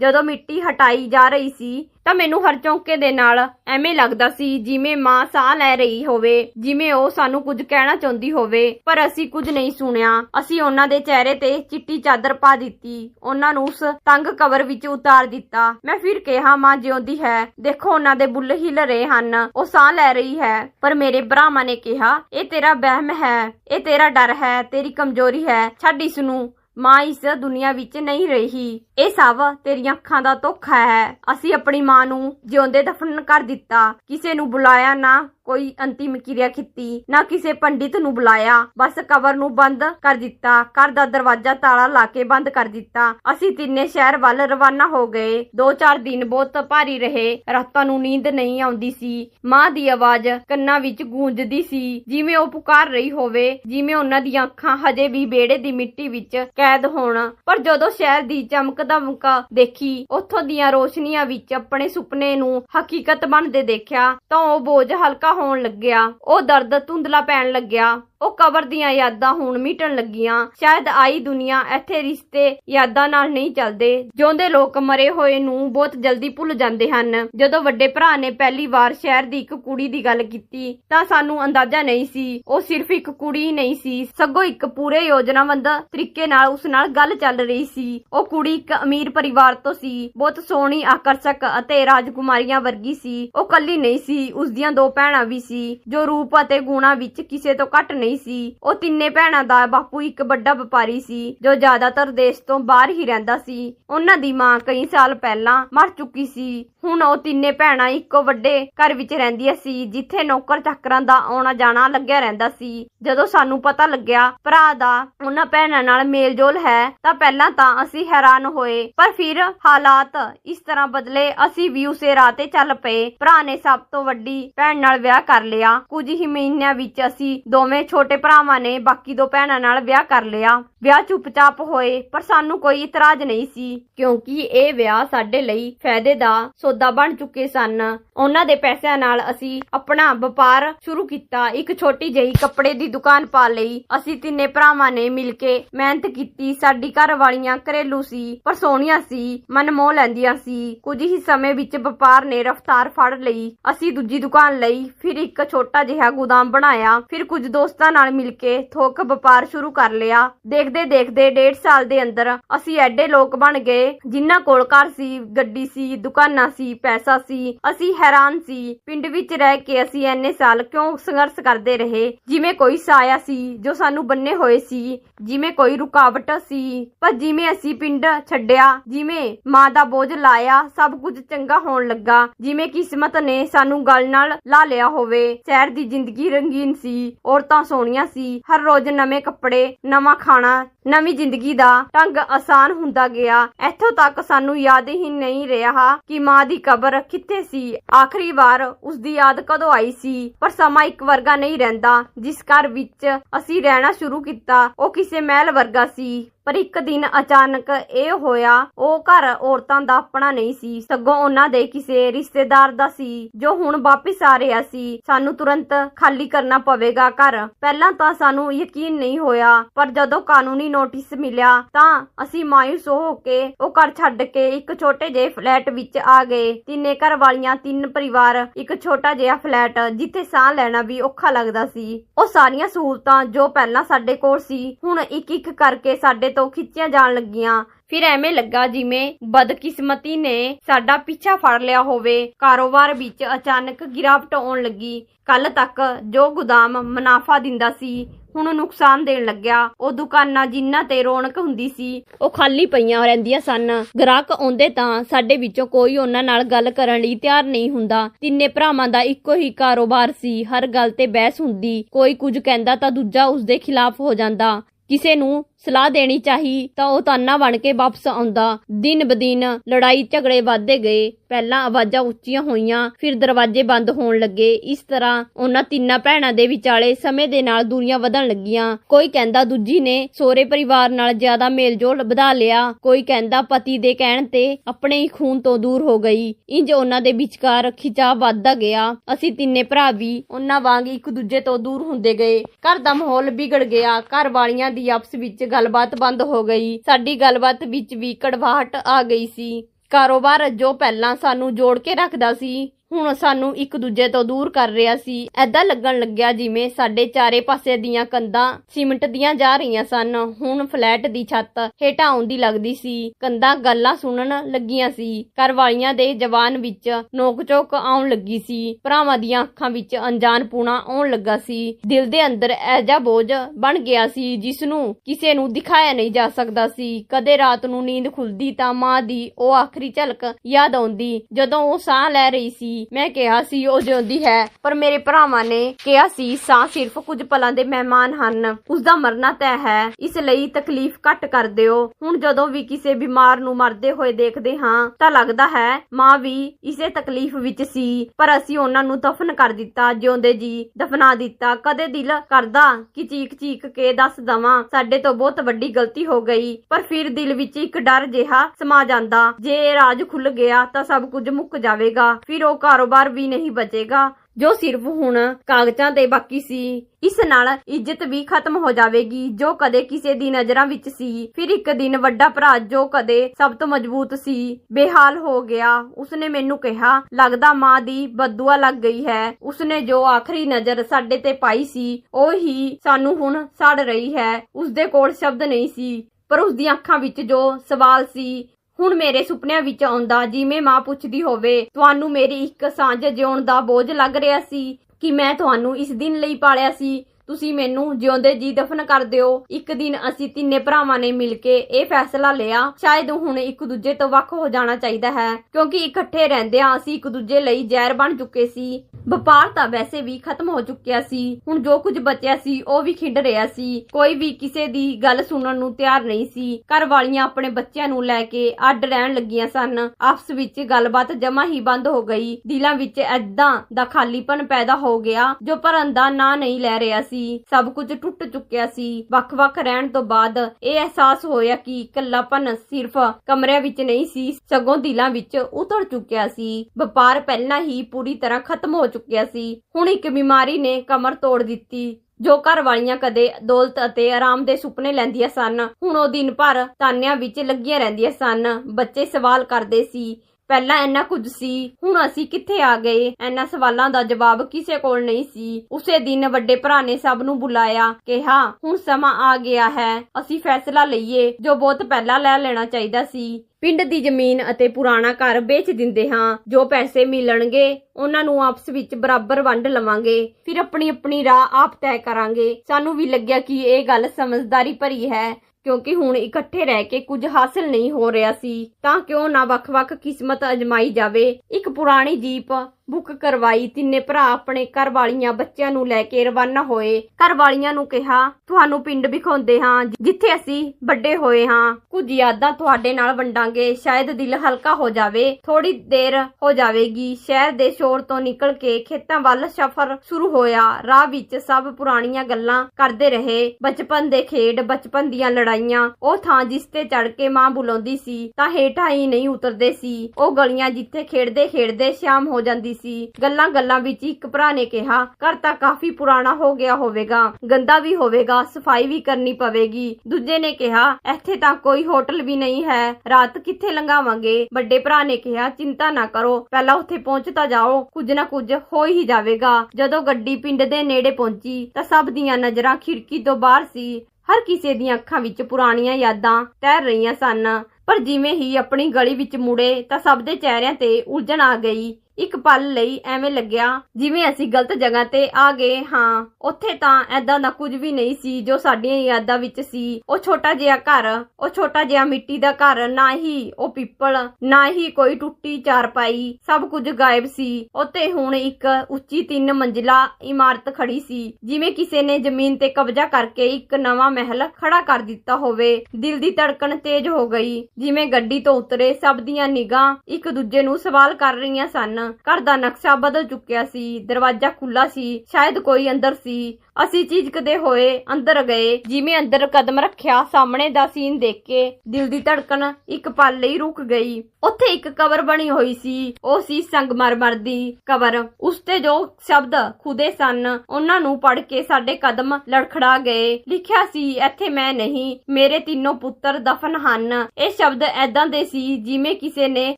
ਜਦੋਂ ਮਿੱਟੀ ਹਟਾਈ ਜਾ ਰਹੀ ਸੀ ਤਾਂ ਮੈਨੂੰ ਹਰ ਚੌਂਕੇ ਦੇ ਨਾਲ ਐਵੇਂ ਲੱਗਦਾ ਸੀ ਜਿਵੇਂ ਮਾਂ ਸਾਹ ਲੈ ਰਹੀ ਹੋਵੇ, ਜਿਵੇਂ ਉਹ ਸਾਨੂੰ ਕੁਝ ਕਹਿਣਾ ਚਾਹੁੰਦੀ ਹੋਵੇ। ਪਰ ਅਸੀਂ ਕੁਝ ਨਹੀਂ ਸੁਣਿਆ। ਅਸੀਂ ਉਹਨਾਂ ਦੇ ਚਿਹਰੇ ਤੇ ਚਿੱਟੀ ਚਾਦਰ ਪਾ ਦਿੱਤੀ। ਉਹਨਾਂ ਨੂੰ ਉਸ ਤੰਗ ਕਵਰ ਵਿੱਚ ਉਤਾਰ ਦਿੱਤਾ। ਮੈਂ ਫਿਰ ਕਿਹਾ, ਮਾਂ ਜਿਉਂਦੀ ਹੈ। ਦੇਖੋ, ਉਹਨਾਂ ਦੇ ਬੁੱਲ ਹਿਲ ਰਹੇ ਹਨ। ਉਹ ਸਾਹ ਲੈ ਰਹੀ ਹੈ। ਪਰ ਮੇਰੇ ਭਰਾਵਾਂ ਨੇ ਕਿਹਾ, ਇਹ ਤੇਰਾ ਵਹਿਮ ਹੈ। ਇਹ ਤੇਰਾ ਡਰ ਹੈ। ਤੇਰੀ ਕਮਜ਼ੋਰੀ ਹੈ। ਛੱਡ ਇਸ ਨੂੰ। ਮਾਂ ਇਸ ਦੁਨੀਆ ਵਿੱਚ ਨਹੀਂ ਰਹੀ। ਇਹ ਸਭ ਤੇਰੀਆਂ ਅੱਖਾਂ ਦਾ ਧੋਖਾ ਹੈ। ਅਸੀਂ ਆਪਣੀ ਮਾਂ ਨੂੰ ਜਿਉਂਦੇ ਦਫਨ ਕਰ ਦਿੱਤਾ। ਕਿਸੇ ਨੂੰ ਬੁਲਾਇਆ ਨਾ ਕੋਈ ਅੰਤਿਮ ਕਿਰਿਆ ਕੀਤੀ ਨਾ ਕਿਸੇ ਪੰਡਿਤ ਨੂੰ ਬੁਲਾਇਆ। ਬਸ ਕਬਰ ਨੂੰ ਬੰਦ ਕਰ ਦਿੱਤਾ। ਘਰ ਦਾ ਦਰਵਾਜ਼ਾ ਤਾਲਾ ਲਾ ਕੇ ਬੰਦ ਕਰ ਦਿੱਤਾ। ਅਸੀਂ ਤਿੰਨੇ ਸ਼ਹਿਰ ਵੱਲ ਰਵਾਨਾ ਹੋ ਗਏ। ਦੋ ਚਾਰ ਦਿਨ ਬਹੁਤ ਭਾਰੀ ਰਹੇ। ਰਾਤਾਂ ਨੂੰ ਨੀਂਦ ਨਹੀਂ ਆਉਂਦੀ ਸੀ। ਮਾਂ ਦੀ ਆਵਾਜ਼ ਕੰਨਾਂ ਵਿੱਚ ਗੂੰਜਦੀ ਸੀ। ਜਿਵੇਂ ਉਹ ਪੁਕਾਰ ਰਹੀ ਹੋਵੇ, ਜਿਵੇਂ ਉਹਨਾਂ ਦੀਆਂ ਅੱਖਾਂ ਹਜੇ ਵੀ ਬੇੜੇ ਦੀ ਮਿੱਟੀ ਵਿੱਚ ਕੈਦ ਹੋਣ। ਪਰ ਜਦੋਂ ਸ਼ਹਿਰ ਦੀ ਚਮਕ ਦਮਕ ਦੇਖੀ, ਉੱਥੋਂ ਦੀਆਂ ਰੋਸ਼ਨੀਆਂ ਵਿੱਚ ਆਪਣੇ ਸੁਪਨੇ ਨੂੰ ਹਕੀਕਤ ਬਣਦੇ ਦੇਖਿਆ, ਤਾਂ ਉਹ ਬੋਝ ਹਲਕਾ ਹੋਣ ਲੱਗਿਆ ਉਹ ਦਰਦ ਧੁੰਦਲਾ ਪੈਣ ਲੱਗਿਆ। ਉਹ ਕਬਰ ਦੀਆਂ ਯਾਦਾਂ ਹੁਣ ਮਿਟਣ ਲੱਗੀਆਂ। ਸ਼ਾਇਦ ਆਈ ਦੁਨੀਆ ਇੱਥੇ ਰਿਸ਼ਤੇ ਯਾਦਾਂ ਨਾਲ ਨਹੀਂ ਚੱਲਦੇ। ਜਿਉਂਦੇ ਲੋਕ ਮਰੇ ਹੋਏ ਨੂੰ ਬਹੁਤ ਜਲਦੀ ਭੁੱਲ ਜਾਂਦੇ ਹਨ। ਜਦੋਂ ਵੱਡੇ ਭਰਾ ਨੇ ਪਹਿਲੀ ਵਾਰ ਸ਼ਹਿਰ ਦੀ ਇੱਕ ਕੁੜੀ ਦੀ ਗੱਲ ਕੀਤੀ, ਤਾਂ ਸਾਨੂੰ ਅੰਦਾਜ਼ਾ ਨਹੀਂ ਸੀ। ਉਹ ਸਿਰਫ ਇੱਕ ਕੁੜੀ ਨਹੀਂ ਸੀ, ਸਗੋਂ ਇੱਕ ਪੂਰੇ ਯੋਜਨਾਬੰਦ ਤਰੀਕੇ ਨਾਲ ਉਸ ਨਾਲ ਗੱਲ ਚੱਲ ਰਹੀ ਸੀ। ਉਹ ਕੁੜੀ ਇੱਕ ਅਮੀਰ ਪਰਿਵਾਰ ਤੋਂ ਸੀ, ਬਹੁਤ ਸੋਹਣੀ, ਆਕਰਸ਼ਕ ਅਤੇ ਰਾਜਕੁਮਾਰੀਆਂ ਵਰਗੀ ਸੀ। ਉਹ ਕੱਲੀ ਨਹੀਂ ਸੀ, ਉਸ ਦੀਆਂ ਦੋ ਭੈਣਾਂ ਵੀ ਸੀ, ਜੋ ਰੂਪ ਅਤੇ ਗੁਣਾ ਵਿੱਚ ਕਿਸੇ ਤੋਂ ਘੱਟ ਨਹੀਂ ਸੀ। ਉਹ ਤਿੰਨੇ ਭੈਣਾਂ ਦਾ ਬਾਪੂ ਇੱਕ ਵੱਡਾ ਵਪਾਰੀ ਸੀ, ਜੋ ਜ਼ਿਆਦਾਤਰ ਦੇਸ਼ ਤੋਂ ਬਾਹਰ ਹੀ ਰਹਿੰਦਾ ਸੀ। ਉਹਨਾਂ ਦੀ ਮਾਂ ਕਈ ਸਾਲ ਪਹਿਲਾਂ ਮਰ ਚੁੱਕੀ ਸੀ। ਹੁਣ ਉਹ ਤਿੰਨੇ ਭੈਣਾਂ ਇੱਕੋ ਵੱਡੇ ਘਰ ਵਿੱਚ ਰਹਿੰਦੀਆਂ ਸੀ, ਜਿੱਥੇ ਨੌਕਰ ਚਾਕਰਾਂ ਦਾ ਆਉਣਾ ਜਾਣਾ ਲੱਗਿਆ ਰਹਿੰਦਾ ਸੀ। ਜਦੋਂ ਸਾਨੂੰ ਪਤਾ ਲੱਗਿਆ, ਭਰਾ ਦਾ ਉਹਨਾਂ ਭੈਣਾਂ ਨਾਲ ਮੇਲਜੋਲ ਹੈ, ਤਾਂ ਪਹਿਲਾਂ ਤਾਂ ਅਸੀਂ ਹੈਰਾਨ ਹੋਏ। ਪਰ ਫਿਰ ਹਾਲਾਤ ਇਸ ਤਰ੍ਹਾਂ ਬਦਲੇ, ਅਸੀਂ ਵੀ ਉਸੇ ਰਾਹ ਤੇ ਚੱਲ ਪਏ। ਭਰਾ ਨੇ ਸਭ ਤੋਂ ਵੱਡੀ ਭੈਣ ਨਾਲ ਵਿਆਹ ਕਰ ਲਿਆ। ਕੁਝ ਹੀ ਮਹੀਨਿਆਂ ਵਿੱਚ ਅਸੀਂ ਦੋਵੇਂ ਛੋਟੇ ਭਰਾਵਾਂ ਨੇ ਬਾਕੀ ਦੋ ਭੈਣਾਂ ਨਾਲ ਵਿਆਹ ਕਰ ਲਿਆ। ਵਿਆਹ ਚੁੱਪਚਾਪ ਹੋਏ, ਪਰ ਸਾਨੂੰ ਕੋਈ ਇਤਰਾਜ਼ ਨਹੀਂ ਸੀ, ਕਿਉਂਕਿ ਇਹ ਵਿਆਹ ਸਾਡੇ ਲਈ ਫਾਇਦੇ ਦਾ ਸੌਦਾ ਬਣ ਚੁੱਕੇ ਸਨ। ਉਹਨਾਂ ਦੇ ਪੈਸਿਆਂ ਨਾਲ ਅਸੀਂ ਆਪਣਾ ਵਪਾਰ ਸ਼ੁਰੂ ਕੀਤਾ। ਇੱਕ ਛੋਟੀ ਜਿਹੀ ਕੱਪੜੇ ਦੀ ਦੁਕਾਨ ਪਾ ਲਈ। ਅਸੀਂ ਤਿੰਨੇ ਭਰਾਵਾਂ ਨੇ ਮਿਲ ਕੇ ਮਿਹਨਤ ਕੀਤੀ। ਸਾਡੀ ਘਰ ਵਾਲੀਆਂ ਘਰੇਲੂ ਸੀ, ਪਰ ਸੋਹਣੀਆਂ ਸੀ ਮਨ ਮੋਹ ਲੈਂਦੀਆਂ ਸੀ। ਕੁਝ ਹੀ ਸਮੇਂ ਵਿੱਚ ਵਪਾਰ ਨੇ ਰਫ਼ਤਾਰ ਫੜ ਲਈ। ਅਸੀਂ ਦੂਜੀ ਦੁਕਾਨ ਲਈ, ਫਿਰ ਇੱਕ ਛੋਟਾ ਜਿਹਾ ਗੋਦਾਮ ਬਣਾਇਆ। ਫਿਰ ਕੁਝ ਦੋਸਤਾਂ ਨਾਲ ਮਿਲ ਕੇ ਥੋਕ ਵਪਾਰ ਸ਼ੁਰੂ ਕਰ ਲਿਆ। ਦੇਖਦੇ ਦੇਖਦੇ ਡੇਢ ਸਾਲ ਦੇ ਅੰਦਰ ਅਸੀਂ ਐਡੇ ਲੋਕ ਬਣ ਗਏ, ਜਿਨ੍ਹਾਂ ਕੋਲ ਘਰ ਸੀ, ਗੱਡੀ ਸੀ, ਦੁਕਾਨਾਂ ਸੀ, ਪੈਸਾ ਸੀ। ਅਸੀਂ ਹੈਰਾਨ ਸੀ, ਪਿੰਡ ਵਿੱਚ ਰਹਿ ਕੇ ਅਸੀਂ ਐਨੇ ਸਾਲ ਕਿਉਂ ਸੰਘਰਸ਼ ਕਰਦੇ ਰਹੇ? ਜਿਵੇਂ ਕੋਈ ਸਾਇਆ ਸੀ, ਜੋ ਸਾਨੂੰ ਬੰਨੇ ਹੋਏ ਸੀ। ਜਿਵੇਂ ਕੋਈ ਰੁਕਾਵਟ ਸੀ। ਪਰ ਜਿਵੇਂ ਅਸੀਂ ਪਿੰਡ ਛੱਡਿਆ, ਜਿਵੇਂ ਮਾਂ ਦਾ ਬੋਝ ਲਾਇਆ, ਸਭ ਕੁਝ ਚੰਗਾ ਹੋਣ ਲੱਗਾ। ਜਿਵੇਂ ਕਿਸਮਤ ਨੇ ਸਾਨੂੰ ਗਲ ਨਾਲ ਲਾ ਲਿਆ ਹੋਵੇ। ਸ਼ਹਿਰ ਦੀ ਜ਼ਿੰਦਗੀ ਰੰਗੀਨ ਸੀ। ਔਰਤਾਂ ਸੋਹਣੀਆਂ ਸੀ। ਹਰ ਰੋਜ਼ ਨਵੇਂ ਕੱਪੜੇ, ਨਵਾਂ ਖਾਣਾ, ਨਵੀਂ ਜ਼ਿੰਦਗੀ ਦਾ ਢੰਗ ਆਸਾਨ ਹੁੰਦਾ ਗਿਆ। ਇੱਥੋਂ ਤੱਕ ਸਾਨੂੰ ਯਾਦ ਹੀ ਨਹੀਂ ਰਿਹਾ ਕਿ ਮਾਂ ਦੀ ਕਬਰ ਕਿੱਥੇ ਸੀ। ਆਖਰੀ ਵਾਰ ਉਸ ਦੀ ਯਾਦ ਕਦੋਂ ਆਈ ਸੀ? ਪਰ ਸਮਾਂ ਇੱਕ ਵਰਗਾ ਨਹੀਂ ਰਹਿੰਦਾ, ਜਿਸ ਘਰ ਵਿੱਚ ਅਸੀਂ ਰਹਿਣਾ ਸ਼ੁਰੂ ਕੀਤਾ, ਉਹ ਕਿਸੇ ਮਹਿਲ ਵਰਗਾ ਸੀ। ਪਰ ਇੱਕ ਦਿਨ ਅਚਾਨਕ ਇਹ ਹੋਇਆ, ਉਹ ਘਰ ਔਰਤਾਂ ਦਾ ਆਪਣਾ ਨਹੀਂ ਸੀ। ਸਗੋਂ ਉਹਨਾਂ ਦੇ ਕਿਸੇ ਰਿਸ਼ਤੇਦਾਰ ਦਾ ਸੀ, ਜੋ ਹੁਣ ਵਾਪਿਸ ਆ ਰਿਹਾ ਸੀ। ਸਾਨੂੰ ਤੁਰੰਤ ਖਾਲੀ ਕਰਨਾ ਪਵੇਗਾ ਘਰ। ਪਹਿਲਾਂ ਤਾਂ ਸਾਨੂੰ ਯਕੀਨ ਨਹੀਂ ਹੋਇਆ, ਪਰ ਜਦੋਂ ਕਾਨੂੰਨੀ ਨੋਟਿਸ ਮਿਲਿਆ, ਤਾਂ ਅਸੀਂ ਮਾਇੂਸ ਹੋ ਕੇ ਉਹ ਘਰ ਛੱਡ ਕੇ ਇੱਕ ਛੋਟੇ ਜਿਹੇ ਫਲੈਟ ਵਿੱਚ ਆ ਗਏ। ਤਿੰਨੇ ਘਰ ਵਾਲੀਆਂ ਤਿੰਨ ਪਰਿਵਾਰ ਇੱਕ ਛੋਟਾ ਜਿਹਾ ਫਲੈਟ ਜਿੱਥੇ ਸਾਹ ਲੈਣਾ ਵੀ ਔਖਾ ਲੱਗਦਾ ਸੀ। ਉਹ ਸਾਰੀਆਂ ਸਹੂਲਤਾਂ ਜੋ ਪਹਿਲਾਂ ਸਾਡੇ ਕੋਲ ਸੀ, ਹੁਣ ਇੱਕ ਇੱਕ ਕਰਕੇ ਸਾਡੇ ਤੋਂ ਖਿੱਚੀਆਂ ਜਾਣ ਲੱਗੀਆਂ। ਫਿਰ ਐਵੇਂ ਲੱਗਾ ਜਿਵੇਂ ਬਦਕਿਸਮਤੀ ਨੇ ਸਾਡਾ ਪਿੱਛਾ ਫੜ ਲਿਆ ਹੋਵੇ। ਕਾਰੋਬਾਰ ਵਿੱਚ ਅਚਾਨਕ ਗਿਰਾਵਟ ਆਉਣ ਲੱਗੀ। ਕੱਲ ਤੱਕ ਜੋ ਗੁਦਾਮ ਮੁਨਾਫਾ ਦਿੰਦਾ ਸੀ, ਹੁਣ ਨੁਕਸਾਨ ਦੇਣ ਲੱਗਿਆ। ਉਹ ਦੁਕਾਨਾਂ ਜਿਨ੍ਹਾਂ ਤੇ ਰੌਣਕ ਹੁੰਦੀ ਸੀ, ਉਹ ਖਾਲੀ ਪਈਆਂ ਰਹਿੰਦੀਆਂ ਸਨ। ਗ੍ਰਾਹਕ ਆਉਂਦੇ ਤਾਂ ਸਾਡੇ ਵਿੱਚੋਂ ਕੋਈ ਉਹਨਾਂ ਨਾਲ ਗੱਲ ਕਰਨ ਲਈ ਤਿਆਰ ਨਹੀਂ ਹੁੰਦਾ। ਤਿੰਨੇ ਭਰਾਵਾਂ ਦਾ ਇੱਕੋ ਹੀ ਕਾਰੋਬਾਰ ਸੀ। ਹਰ ਗੱਲ ਤੇ ਬਹਿਸ ਹੁੰਦੀ। ਕੋਈ ਕੁਝ ਕਹਿੰਦਾ ਤਾਂ ਦੂਜਾ ਉਸ ਦੇ ਖਿਲਾਫ ਹੋ ਜਾਂਦਾ। ਕਿਸੇ ਨੂੰ ਸਲਾਹ ਦੇਣੀ ਚਾਹੀ ਤਾਂ ਉਹ ਤਾਨਾ ਬਣ ਕੇ ਵਾਪਸ ਆਉਂਦਾ। ਦਿਨ ਬਦਿਨ ਲੜਾਈ ਝਗੜੇ ਵੱਧਦੇ ਗਏ। ਪਹਿਲਾਂ ਆਵਾਜ਼ਾਂ ਉੱਚੀਆਂ ਹੋਈਆਂ, ਫਿਰ ਦਰਵਾਜ਼ੇ ਬੰਦ ਹੋਣ ਲੱਗੇ। ਇਸ ਤਰ੍ਹਾਂ ਉਹਨਾਂ ਤਿੰਨਾਂ ਭੈਣਾਂ ਦੇ ਵਿਚਾਲੇ ਸਮੇਂ ਦੇ ਨਾਲ ਦੂਰੀਆਂ ਵਧਣ ਲੱਗੀਆਂ। ਕੋਈ ਕਹਿੰਦਾ ਦੂਜੀ ਨੇ ਸੋਹਰੇ ਪਰਿਵਾਰ ਨਾਲ ਜ਼ਿਆਦਾ ਮੇਲਜੋਲ ਵਧਾ ਲਿਆ। ਕੋਈ ਕਹਿੰਦਾ ਪਤੀ ਦੇ ਕਹਿਣ ਤੇ ਆਪਣੇ ਹੀ ਖੂਨ ਤੋਂ ਦੂਰ ਹੋ ਗਈ। ਇੰਜ ਉਹਨਾਂ ਦੇ ਵਿਚਕਾਰ ਖਿਚਾਅ ਵੱਧਦਾ ਗਿਆ। ਅਸੀਂ ਤਿੰਨੇ ਭਰਾ ਵੀ ਉਹਨਾਂ ਵਾਂਗ ਇੱਕ ਦੂਜੇ ਤੋਂ ਦੂਰ ਹੁੰਦੇ ਗਏ। ਘਰ ਦਾ ਮਾਹੌਲ ਵਿਗੜ ਗਿਆ। ਘਰ ਵਾਲੀਆਂ ਦੀ ਆਪਸ ਵਿੱਚ ਗੱਲਬਾਤ ਬੰਦ ਹੋ ਗਈ। ਸਾਡੀ ਗੱਲਬਾਤ ਵਿੱਚ ਵੀ ਕੜਵਾਹਟ ਆ ਗਈ ਸੀ। ਕਾਰੋਬਾਰ ਜੋ ਪਹਿਲਾਂ ਸਾਨੂੰ ਜੋੜ ਕੇ ਰੱਖਦਾ ਸੀ ਹੁਣ ਸਾਨੂੰ ਇੱਕ ਦੂਜੇ ਤੋਂ ਦੂਰ ਕਰ ਰਿਹਾ ਸੀ। ਐਦਾਂ ਲੱਗਣ ਲੱਗਿਆ ਜਿਵੇਂ ਸਾਡੇ ਚਾਰੇ ਪਾਸੇ ਦੀਆਂ ਕੰਧਾਂ ਸੀਮਿੰਟ ਦੀਆਂ ਜਾ ਰਹੀਆਂ ਸਨ। ਹੁਣ ਫਲੈਟ ਦੀ ਛੱਤ ਹੇਠਾਂ ਆਉਂਦੀ ਲੱਗਦੀ ਸੀ। ਕੰਧਾਂ ਗੱਲਾਂ ਸੁਣਨ ਲੱਗੀਆਂ ਸੀ। ਘਰ ਵਾਲੀਆਂ ਦੇ ਜਵਾਨ ਵਿੱਚ ਨੋਕ ਚੋਕ ਆਉਣ ਲੱਗੀ ਸੀ। ਭਰਾਵਾਂ ਦੀਆਂ ਅੱਖਾਂ ਵਿੱਚ ਅਣਜਾਣਪੂਣਾ ਆਉਣ ਲੱਗਾ ਸੀ। ਦਿਲ ਦੇ ਅੰਦਰ ਐਜਾ ਬੋਝ ਬਣ ਗਿਆ ਸੀ ਜਿਸ ਨੂੰ ਕਿਸੇ ਨੂੰ ਦਿਖਾਇਆ ਨਹੀਂ ਜਾ ਸਕਦਾ ਸੀ। ਕਦੇ ਰਾਤ ਨੂੰ ਨੀਂਦ ਖੁੱਲਦੀ ਤਾਂ ਮਾਂ ਦੀ ਉਹ ਆਖਰੀ ਝਲਕ ਯਾਦ ਆਉਂਦੀ ਜਦੋਂ ਉਹ ਸਾਹ ਲੈ ਰਹੀ ਸੀ। ਮੈਂ ਕਿਹਾ ਸੀ, ਉਹ ਜਿਉਂਦੀ ਹੈ, ਪਰ ਮੇਰੇ ਭਰਾਵਾਂ ਨੇ ਕਿਹਾ ਸੀ ਸਾਹ ਸਿਰਫ ਕੁਝ ਪਲਾਂ ਦੇ ਮਹਿਮਾਨ ਹਨ। ਉਸ ਦਾ ਮਰਨਾ ਤੈਅ ਹੈ। ਇਸ ਲਈ ਤਕਲੀਫ ਘੱਟ ਕਰ ਦਿਓ। ਹੁਣ ਜਦੋਂ ਵੀ ਕਿਸੇ ਬਿਮਾਰ ਨੂੰ ਮਰਦੇ ਹੋਏ ਦੇਖਦੇ ਹਾਂ, ਤਾਂ ਲੱਗਦਾ ਹੈ, ਮਾਂ ਵੀ ਇਸੇ ਤਕਲੀਫ ਵਿੱਚ ਸੀ। ਪਰ ਅਸੀਂ ਉਹਨਾਂ ਨੂੰ ਦਫਨ ਕਰ ਦਿੱਤਾ, ਜਿਉਂਦੇ ਜੀ, ਦਫਨਾ ਦਿੱਤਾ। ਕਦੇ ਦਿਲ ਕਰਦਾ ਕਿ ਚੀਕ ਚੀਕ ਕੇ ਦੱਸ ਦਵਾਂ, ਸਾਡੇ ਤੋਂ ਬਹੁਤ ਵੱਡੀ ਗਲਤੀ ਹੋ ਗਈ। ਪਰ ਫਿਰ ਦਿਲ ਵਿੱਚ ਇੱਕ ਡਰ ਜਿਹਾ ਸਮਾ ਜਾਂਦਾ। ਜੇ ਇਹ ਰਾਜ ਖੁੱਲ ਗਿਆ, ਤਾਂ ਸਭ ਕੁਝ ਮੁੱਕ ਜਾਵੇਗਾ। ਫਿਰ ਉਹ ਕਾਰੋਬਾਰ ਵੀ ਨਹੀਂ ਬਚੇਗਾ, ਜੋ ਸਿਰਫ ਹੁਣ ਕਾਗਜ਼ਾਂ ਤੇ ਬਾਕੀ ਸੀ। ਇਸ ਨਾਲ ਇੱਜ਼ਤ ਵੀ ਖਤਮ ਹੋ ਜਾਵੇਗੀ। ਜੋ ਕਦੇ ਕਿਸੇ ਦੀ ਨਜ਼ਰਾਂ ਵਿੱਚ ਸੀ, ਫਿਰ ਇੱਕ ਦਿਨ ਵੱਡਾ ਭਰਾ ਜੋ ਕਦੇ ਸਭ ਤੋਂ ਮਜ਼ਬੂਤ ਸੀ, ਬੇਹਾਲ ਹੋ ਗਿਆ। ਉਸਨੇ ਮੈਨੂੰ ਕਿਹਾ, ਲੱਗਦਾ ਮਾਂ ਦੀ ਬਦਦੁਆ ਲੱਗ ਗਈ ਹੈ। ਉਸਨੇ ਜੋ ਆਖਰੀ ਨਜ਼ਰ ਸਾਡੇ ਤੇ ਪਾਈ ਸੀ, ਉਹ ਹੀ ਸਾਨੂੰ ਹੁਣ ਸੜ ਰਹੀ ਹੈ। ਉਸਦੇ ਕੋਲ ਸ਼ਬਦ ਨਹੀਂ ਸੀ, ਪਰ ਉਸ ਦੀਆਂ ਅੱਖਾਂ ਵਿੱਚ ਜੋ ਸਵਾਲ ਸੀ ਹੁਣ ਮੇਰੇ ਸੁਪਨਿਆਂ ਵਿੱਚ ਆਉਂਦਾ, ਜਿਵੇਂ ਮਾਂ ਪੁੱਛਦੀ ਹੋਵੇ, ਤੁਹਾਨੂੰ ਮੇਰੀ ਇੱਕ ਸਾਂਝ ਜਿਉਣ ਦਾ ਬੋਝ ਲੱਗ ਰਿਹਾ ਸੀ, ਕਿ ਮੈਂ ਤੁਹਾਨੂੰ ਇਸ ਦਿਨ ਲਈ ਪਾਲਿਆ ਸੀ? ਤੁਸੀਂ ਮੈਨੂੰ ਜਿਉਂਦੇ ਜੀ ਦਫਨ ਕਰ ਦਿਓ। ਇੱਕ ਦਿਨ ਅਸੀਂ ਤਿੰਨੇ ਭਰਾਵਾਂ ਨੇ ਮਿਲ ਕੇ ਇਹ ਫੈਸਲਾ ਲਿਆ, ਸ਼ਾਇਦ ਹੁਣ ਇੱਕ ਦੂਜੇ ਤੋਂ ਵੱਖ ਹੋ ਜਾਣਾ ਚਾਹੀਦਾ ਹੈ, ਕਿਉਂਕਿ ਇਕੱਠੇ ਰਹਿੰਦਿਆਂ ਅਸੀਂ ਇੱਕ ਦੂਜੇ ਲਈ ਜ਼ਹਿਰ ਬਣ ਚੁੱਕੇ ਸੀ। ਵਪਾਰ ਤਾਂ ਵੈਸੇ ਵੀ ਖਤਮ ਹੋ ਚੁੱਕਿਆ ਸੀ, ਹੁਣ ਜੋ ਕੁਝ ਬਚਿਆ ਸੀ ਉਹ ਵੀ ਖਿੰਡ ਰਿਹਾ ਸੀ। ਕੋਈ ਵੀ ਕਿਸੇ ਦੀ ਗੱਲ ਸੁਣਨ ਨੂੰ ਤਿਆਰ ਨਹੀਂ ਸੀ। ਘਰ ਵਾਲੀਆਂ ਆਪਣੇ ਬੱਚਿਆਂ ਨੂੰ ਲੈ ਕੇ ਅੱਡ ਰਹਿਣ ਲੱਗੀਆਂ ਸਨ। ਆਪਸ ਵਿੱਚ ਗੱਲਬਾਤ ਜਮਾ ਹੀ ਬੰਦ ਹੋ ਗਈ। ਦਿਲਾਂ ਵਿੱਚ ਐਦਾਂ ਦਾ ਖਾਲੀਪਨ ਪੈਦਾ ਹੋ ਗਿਆ, ਜੋ ਭਰਨ ਦਾ ਨਾਂ ਨਹੀਂ ਲੈ ਰਿਹਾ ਸੀ। ਸਭ ਕੁਝ ਟੁੱਟ ਚੁੱਕਿਆ ਸੀ। ਵੱਖ-ਵੱਖ ਰਹਿਣ ਤੋਂ ਬਾਅਦ ਇਹ ਅਹਿਸਾਸ ਹੋਇਆ ਕਿ ਇਕੱਲਾਪਨ ਸਿਰਫ ਕਮਰਿਆਂ ਵਿੱਚ ਨਹੀਂ ਸੀ, ਸਗੋਂ ਦਿਲਾਂ ਵਿੱਚ ਉਤਰ ਚੁੱਕਿਆ ਸੀ। ਵਪਾਰ ਪਹਿਲਾਂ ਹੀ ਪੂਰੀ ਤਰ੍ਹਾਂ ਖਤਮ ਹੋ ਚੁੱਕਿਆ ਸੀ। ਹੁਣ ਇੱਕ ਬਿਮਾਰੀ ਨੇ ਕਮਰ ਤੋੜ ਦਿੱਤੀ, ਜੋ ਘਰ ਵਾਲੀਆਂ ਕਦੇ ਦੌਲਤ ਅਤੇ ਆਰਾਮ ਦੇ ਸੁਪਨੇ ਲੈਂਦੀਆਂ ਸਨ। ਹੁਣ ਉਹ ਦਿਨ ਭਰ ਤਾਨਿਆਂ ਵਿੱਚ ਲੱਗੀਆਂ ਰਹਿੰਦੀਆਂ ਸਨ। ਬੱਚੇ ਸਵਾਲ ਕਰਦੇ ਸੀ ਪਹਿਲਾਂ ਇੰਨਾ ਕੁਝ ਸੀ, ਹੁਣ ਅਸੀਂ ਕਿੱਥੇ ਆ ਗਏ? ਇਹਨਾਂ ਸਵਾਲਾਂ ਦਾ ਜਵਾਬ ਕਿਸੇ ਕੋਲ ਨਹੀਂ ਸੀ। ਉਸੇ ਦਿਨ ਵੱਡੇ ਭਰਾ ਨੇ ਸਭ ਨੂੰ ਬੁਲਾਇਆ, ਕਿਹਾ, ਹੁਣ ਸਮਾਂ ਆ ਗਿਆ ਹੈ, ਅਸੀਂ ਫੈਸਲਾ ਲਈਏ, ਜੋ ਬਹੁਤ ਪਹਿਲਾਂ ਲੈ ਲੈਣਾ ਚਾਹੀਦਾ ਸੀ। ਪਿੰਡ ਦੀ ਜ਼ਮੀਨ ਅਤੇ ਪੁਰਾਣਾ ਘਰ ਵੇਚ ਦਿੰਦੇ ਹਾਂ, ਜੋ ਪੈਸੇ ਮਿਲਣਗੇ, ਉਹਨਾਂ ਨੂੰ ਆਪਸ ਵਿੱਚ ਬਰਾਬਰ ਵੰਡ ਲਵਾਂਗੇ। ਫਿਰ ਆਪਣੀ ਆਪਣੀ ਰਾਹ ਆਪ ਤੈਅ ਕਰਾਂਗੇ। ਸਾਨੂੰ ਵੀ ਲੱਗਿਆ ਕਿ ਇਹ ਗੱਲ ਸਮਝਦਾਰੀ ਭਰੀ ਹੈ। ਕਿਉਂਕਿ ਹੁਣ ਇਕੱਠੇ ਰਹਿ ਕੇ ਕੁਝ ਹਾਸਲ ਨਹੀਂ ਹੋ ਰਿਹਾ ਸੀ, ਤਾਂ ਕਿਉਂ ਨਾ ਵੱਖ-ਵੱਖ ਕਿਸਮਤ ਅਜਮਾਈ ਜਾਵੇ। ਇੱਕ ਪੁਰਾਣੀ ਜੀਪ ਬੁੱਕ ਕਰਵਾਈ, ਤਿੰਨੇ ਭਰਾ ਆਪਣੇ ਘਰ ਵਾਲੀਆਂ ਬੱਚਿਆਂ ਨੂੰ ਲੈ ਕੇ ਰਵਾਨਾ ਹੋਏ। ਘਰ ਵਾਲੀਆਂ ਨੂੰ ਕਿਹਾ, ਤੁਹਾਨੂੰ ਪਿੰਡ ਵਿਖਾਉਂਦੇ ਹਾਂ ਜਿੱਥੇ ਅਸੀਂ ਵੱਡੇ ਹੋਏ ਹਾਂ। ਕੁਝ ਯਾਦਾਂ ਤੁਹਾਡੇ ਨਾਲ ਵੰਡਾਂਗੇ। ਸ਼ਾਇਦ ਦਿਲ ਹਲਕਾ ਹੋ ਜਾਵੇ ਥੋੜੀ ਦੇਰ ਹੋ ਜਾਵੇਗੀ। ਸ਼ਹਿਰ ਦੇ ਸ਼ੋਰ ਤੋਂ ਨਿਕਲ ਕੇ ਖੇਤਾਂ ਵੱਲ ਸਫ਼ਰ ਸ਼ੁਰੂ ਹੋਇਆ। ਰਾਹ ਵਿੱਚ ਸਭ ਪੁਰਾਣੀਆਂ ਗੱਲਾਂ ਕਰਦੇ ਰਹੇ। ਬਚਪਨ ਦੇ ਖੇਡ, ਬਚਪਨ ਦੀਆਂ ਲੜਾਈਆਂ, ਉਹ ਥਾਂ ਜਿਸ ਤੇ ਚੜ ਕੇ ਮਾਂ ਬੁਲਾਉਂਦੀ ਸੀ, ਤਾਂ ਹੇਠਾਂ ਹੀ ਨਹੀਂ ਉਤਰਦੇ ਸੀ। ਉਹ ਗਲੀਆਂ ਜਿੱਥੇ ਖੇਡਦੇ ਖੇਡਦੇ ਸ਼ਾਮ ਹੋ ਜਾਂਦੀ ਸੀ। ਗੱਲਾਂ ਗੱਲਾਂ ਵਿੱਚ ਇੱਕ ਭਰਾ ਨੇ ਕਿਹਾ, ਘਰ ਤਾਂ ਕਾਫੀ ਪੁਰਾਣਾ ਹੋ ਗਿਆ ਹੋਵੇਗਾ, ਗੰਦਾ ਵੀ ਹੋਵੇਗਾ, ਸਫ਼ਾਈ ਵੀ ਕਰਨੀ ਪਵੇਗੀ। ਦੂਜੇ ਨੇ ਕਿਹਾ, ਇੱਥੇ ਤਾਂ ਕੋਈ ਹੋਟਲ ਵੀ ਨਹੀਂ ਹੈ, ਰਾਤ ਕਿੱਥੇ ਲੰਘਾਵਾਂਗੇ? ਵੱਡੇ ਭਰਾ ਨੇ ਕਿਹਾ, ਚਿੰਤਾ ਨਾ ਕਰੋ, ਪਹਿਲਾਂ ਉੱਥੇ ਪਹੁੰਚ ਤਾਂ ਜਾਓ, ਕੁਝ ਨਾ ਕੁਝ ਹੋ ਹੀ ਜਾਵੇਗਾ। ਜਦੋਂ ਗੱਡੀ ਪਿੰਡ ਦੇ ਨੇੜੇ ਪਹੁੰਚੀ, ਤਾਂ ਸਭ ਦੀਆਂ ਨਜ਼ਰਾਂ ਖਿੜਕੀ ਤੋਂ ਬਾਹਰ ਸੀ। ਹਰ ਕਿਸੇ ਦੀਆਂ ਅੱਖਾਂ ਵਿੱਚ ਪੁਰਾਣੀਆਂ ਯਾਦਾਂ ਤੈਰ ਰਹੀਆਂ ਸਨ, ਪਰ ਜਿਵੇਂ ਹੀ ਆਪਣੀ ਗਲੀ ਵਿੱਚ ਮੁੜੇ, ਤਾਂ ਸਭ ਦੇ ਚਿਹਰਿਆਂ ਤੇ ਉਲਝਣ ਆ ਗਈ। ਇੱਕ ਪਲ ਲਈ ਐਵੇਂ ਲੱਗਿਆ ਜਿਵੇਂ ਅਸੀਂ ਗਲਤ ਜਗ੍ਹਾ ਤੇ ਆ ਗਏ ਹਾਂ। ਉੱਥੇ ਤਾਂ ਐਦਾਂ ਦਾ ਕੁਝ ਵੀ ਨਹੀਂ ਸੀ ਜੋ ਸਾਡੀਆਂ ਯਾਦਾਂ ਵਿੱਚ ਸੀ। ਉਹ ਛੋਟਾ ਜਿਹਾ ਘਰ, ਉਹ ਛੋਟਾ ਜਿਹਾ ਮਿੱਟੀ ਦਾ ਘਰ, ਨਾ ਹੀ ਉਹ ਪਿੱਪਲ, ਨਾ ਹੀ ਕੋਈ ਟੁੱਟੀ ਚਾਰਪਾਈ, ਸਭ ਕੁਝ ਗਾਇਬ ਸੀ। ਉੱਤੇ ਹੁਣ ਇੱਕ ਉੱਚੀ ਤਿੰਨ ਮੰਜ਼ਿਲਾ ਇਮਾਰਤ ਖੜੀ ਸੀ, ਜਿਵੇਂ ਕਿਸੇ ਨੇ ਜ਼ਮੀਨ ਤੇ ਕਬਜ਼ਾ ਕਰਕੇ ਇੱਕ ਨਵਾਂ ਮਹਿਲ ਖੜਾ ਕਰ ਦਿੱਤਾ ਹੋਵੇ। ਦਿਲ ਦੀ ਧੜਕਣ ਤੇਜ਼ ਹੋ ਗਈ, ਜਿਵੇਂ ਗੱਡੀ ਤੋਂ ਉਤਰੇ ਸਭ ਦੀਆਂ ਨਿਗਾਹ ਇੱਕ ਦੂਜੇ ਨੂੰ ਸਵਾਲ ਕਰ ਰਹੀਆਂ ਸਨ। ਘਰ ਦਾ ਨਕਸ਼ਾ ਬਦਲ ਚੁੱਕਿਆ ਸੀ, ਦਰਵਾਜ਼ਾ ਖੁੱਲਾ ਸੀ, ਸ਼ਾਇਦ ਕੋਈ ਅੰਦਰ ਸੀ। ਅਸੀਂ ਚੀਜ਼ਕਦੇ ਹੋਏ ਅੰਦਰ ਗਏ, ਜਿਵੇਂ ਅੰਦਰ ਕਦਮ ਰੱਖਿਆ, ਸਾਹਮਣੇ ਦਾ ਸੀਨ ਦੇਖ ਕੇ ਦਿਲ ਦੀ ਧੜਕਣ ਇੱਕ ਪਲ ਲਈ ਰੁਕ ਗਈ। ਉੱਥੇ ਇੱਕ ਕਬਰ ਬਣੀ ਹੋਈ ਸੀ। ਉਹ ਸੀ ਸੰਗਮਰਮਰ ਦੀ ਕਬਰ। ਉਸ ਤੇ ਜੋ ਸ਼ਬਦ ਖੁਦੇ ਸਨ, ਉਹਨਾਂ ਨੂੰ ਪੜ੍ਹ ਕੇ ਸਾਡੇ ਕਦਮ ਲੜਖੜਾ ਗਏ। ਲਿਖਿਆ ਸੀ, ਇੱਥੇ ਮੈਂ ਨਹੀਂ, ਮੇਰੇ ਤਿੰਨੋਂ ਪੁੱਤਰ ਦਫਨ ਹਨ। ਇਹ ਸ਼ਬਦ ਐਦਾਂ ਦੇ ਸੀ, ਜਿਵੇਂ ਕਿਸੇ ਨੇ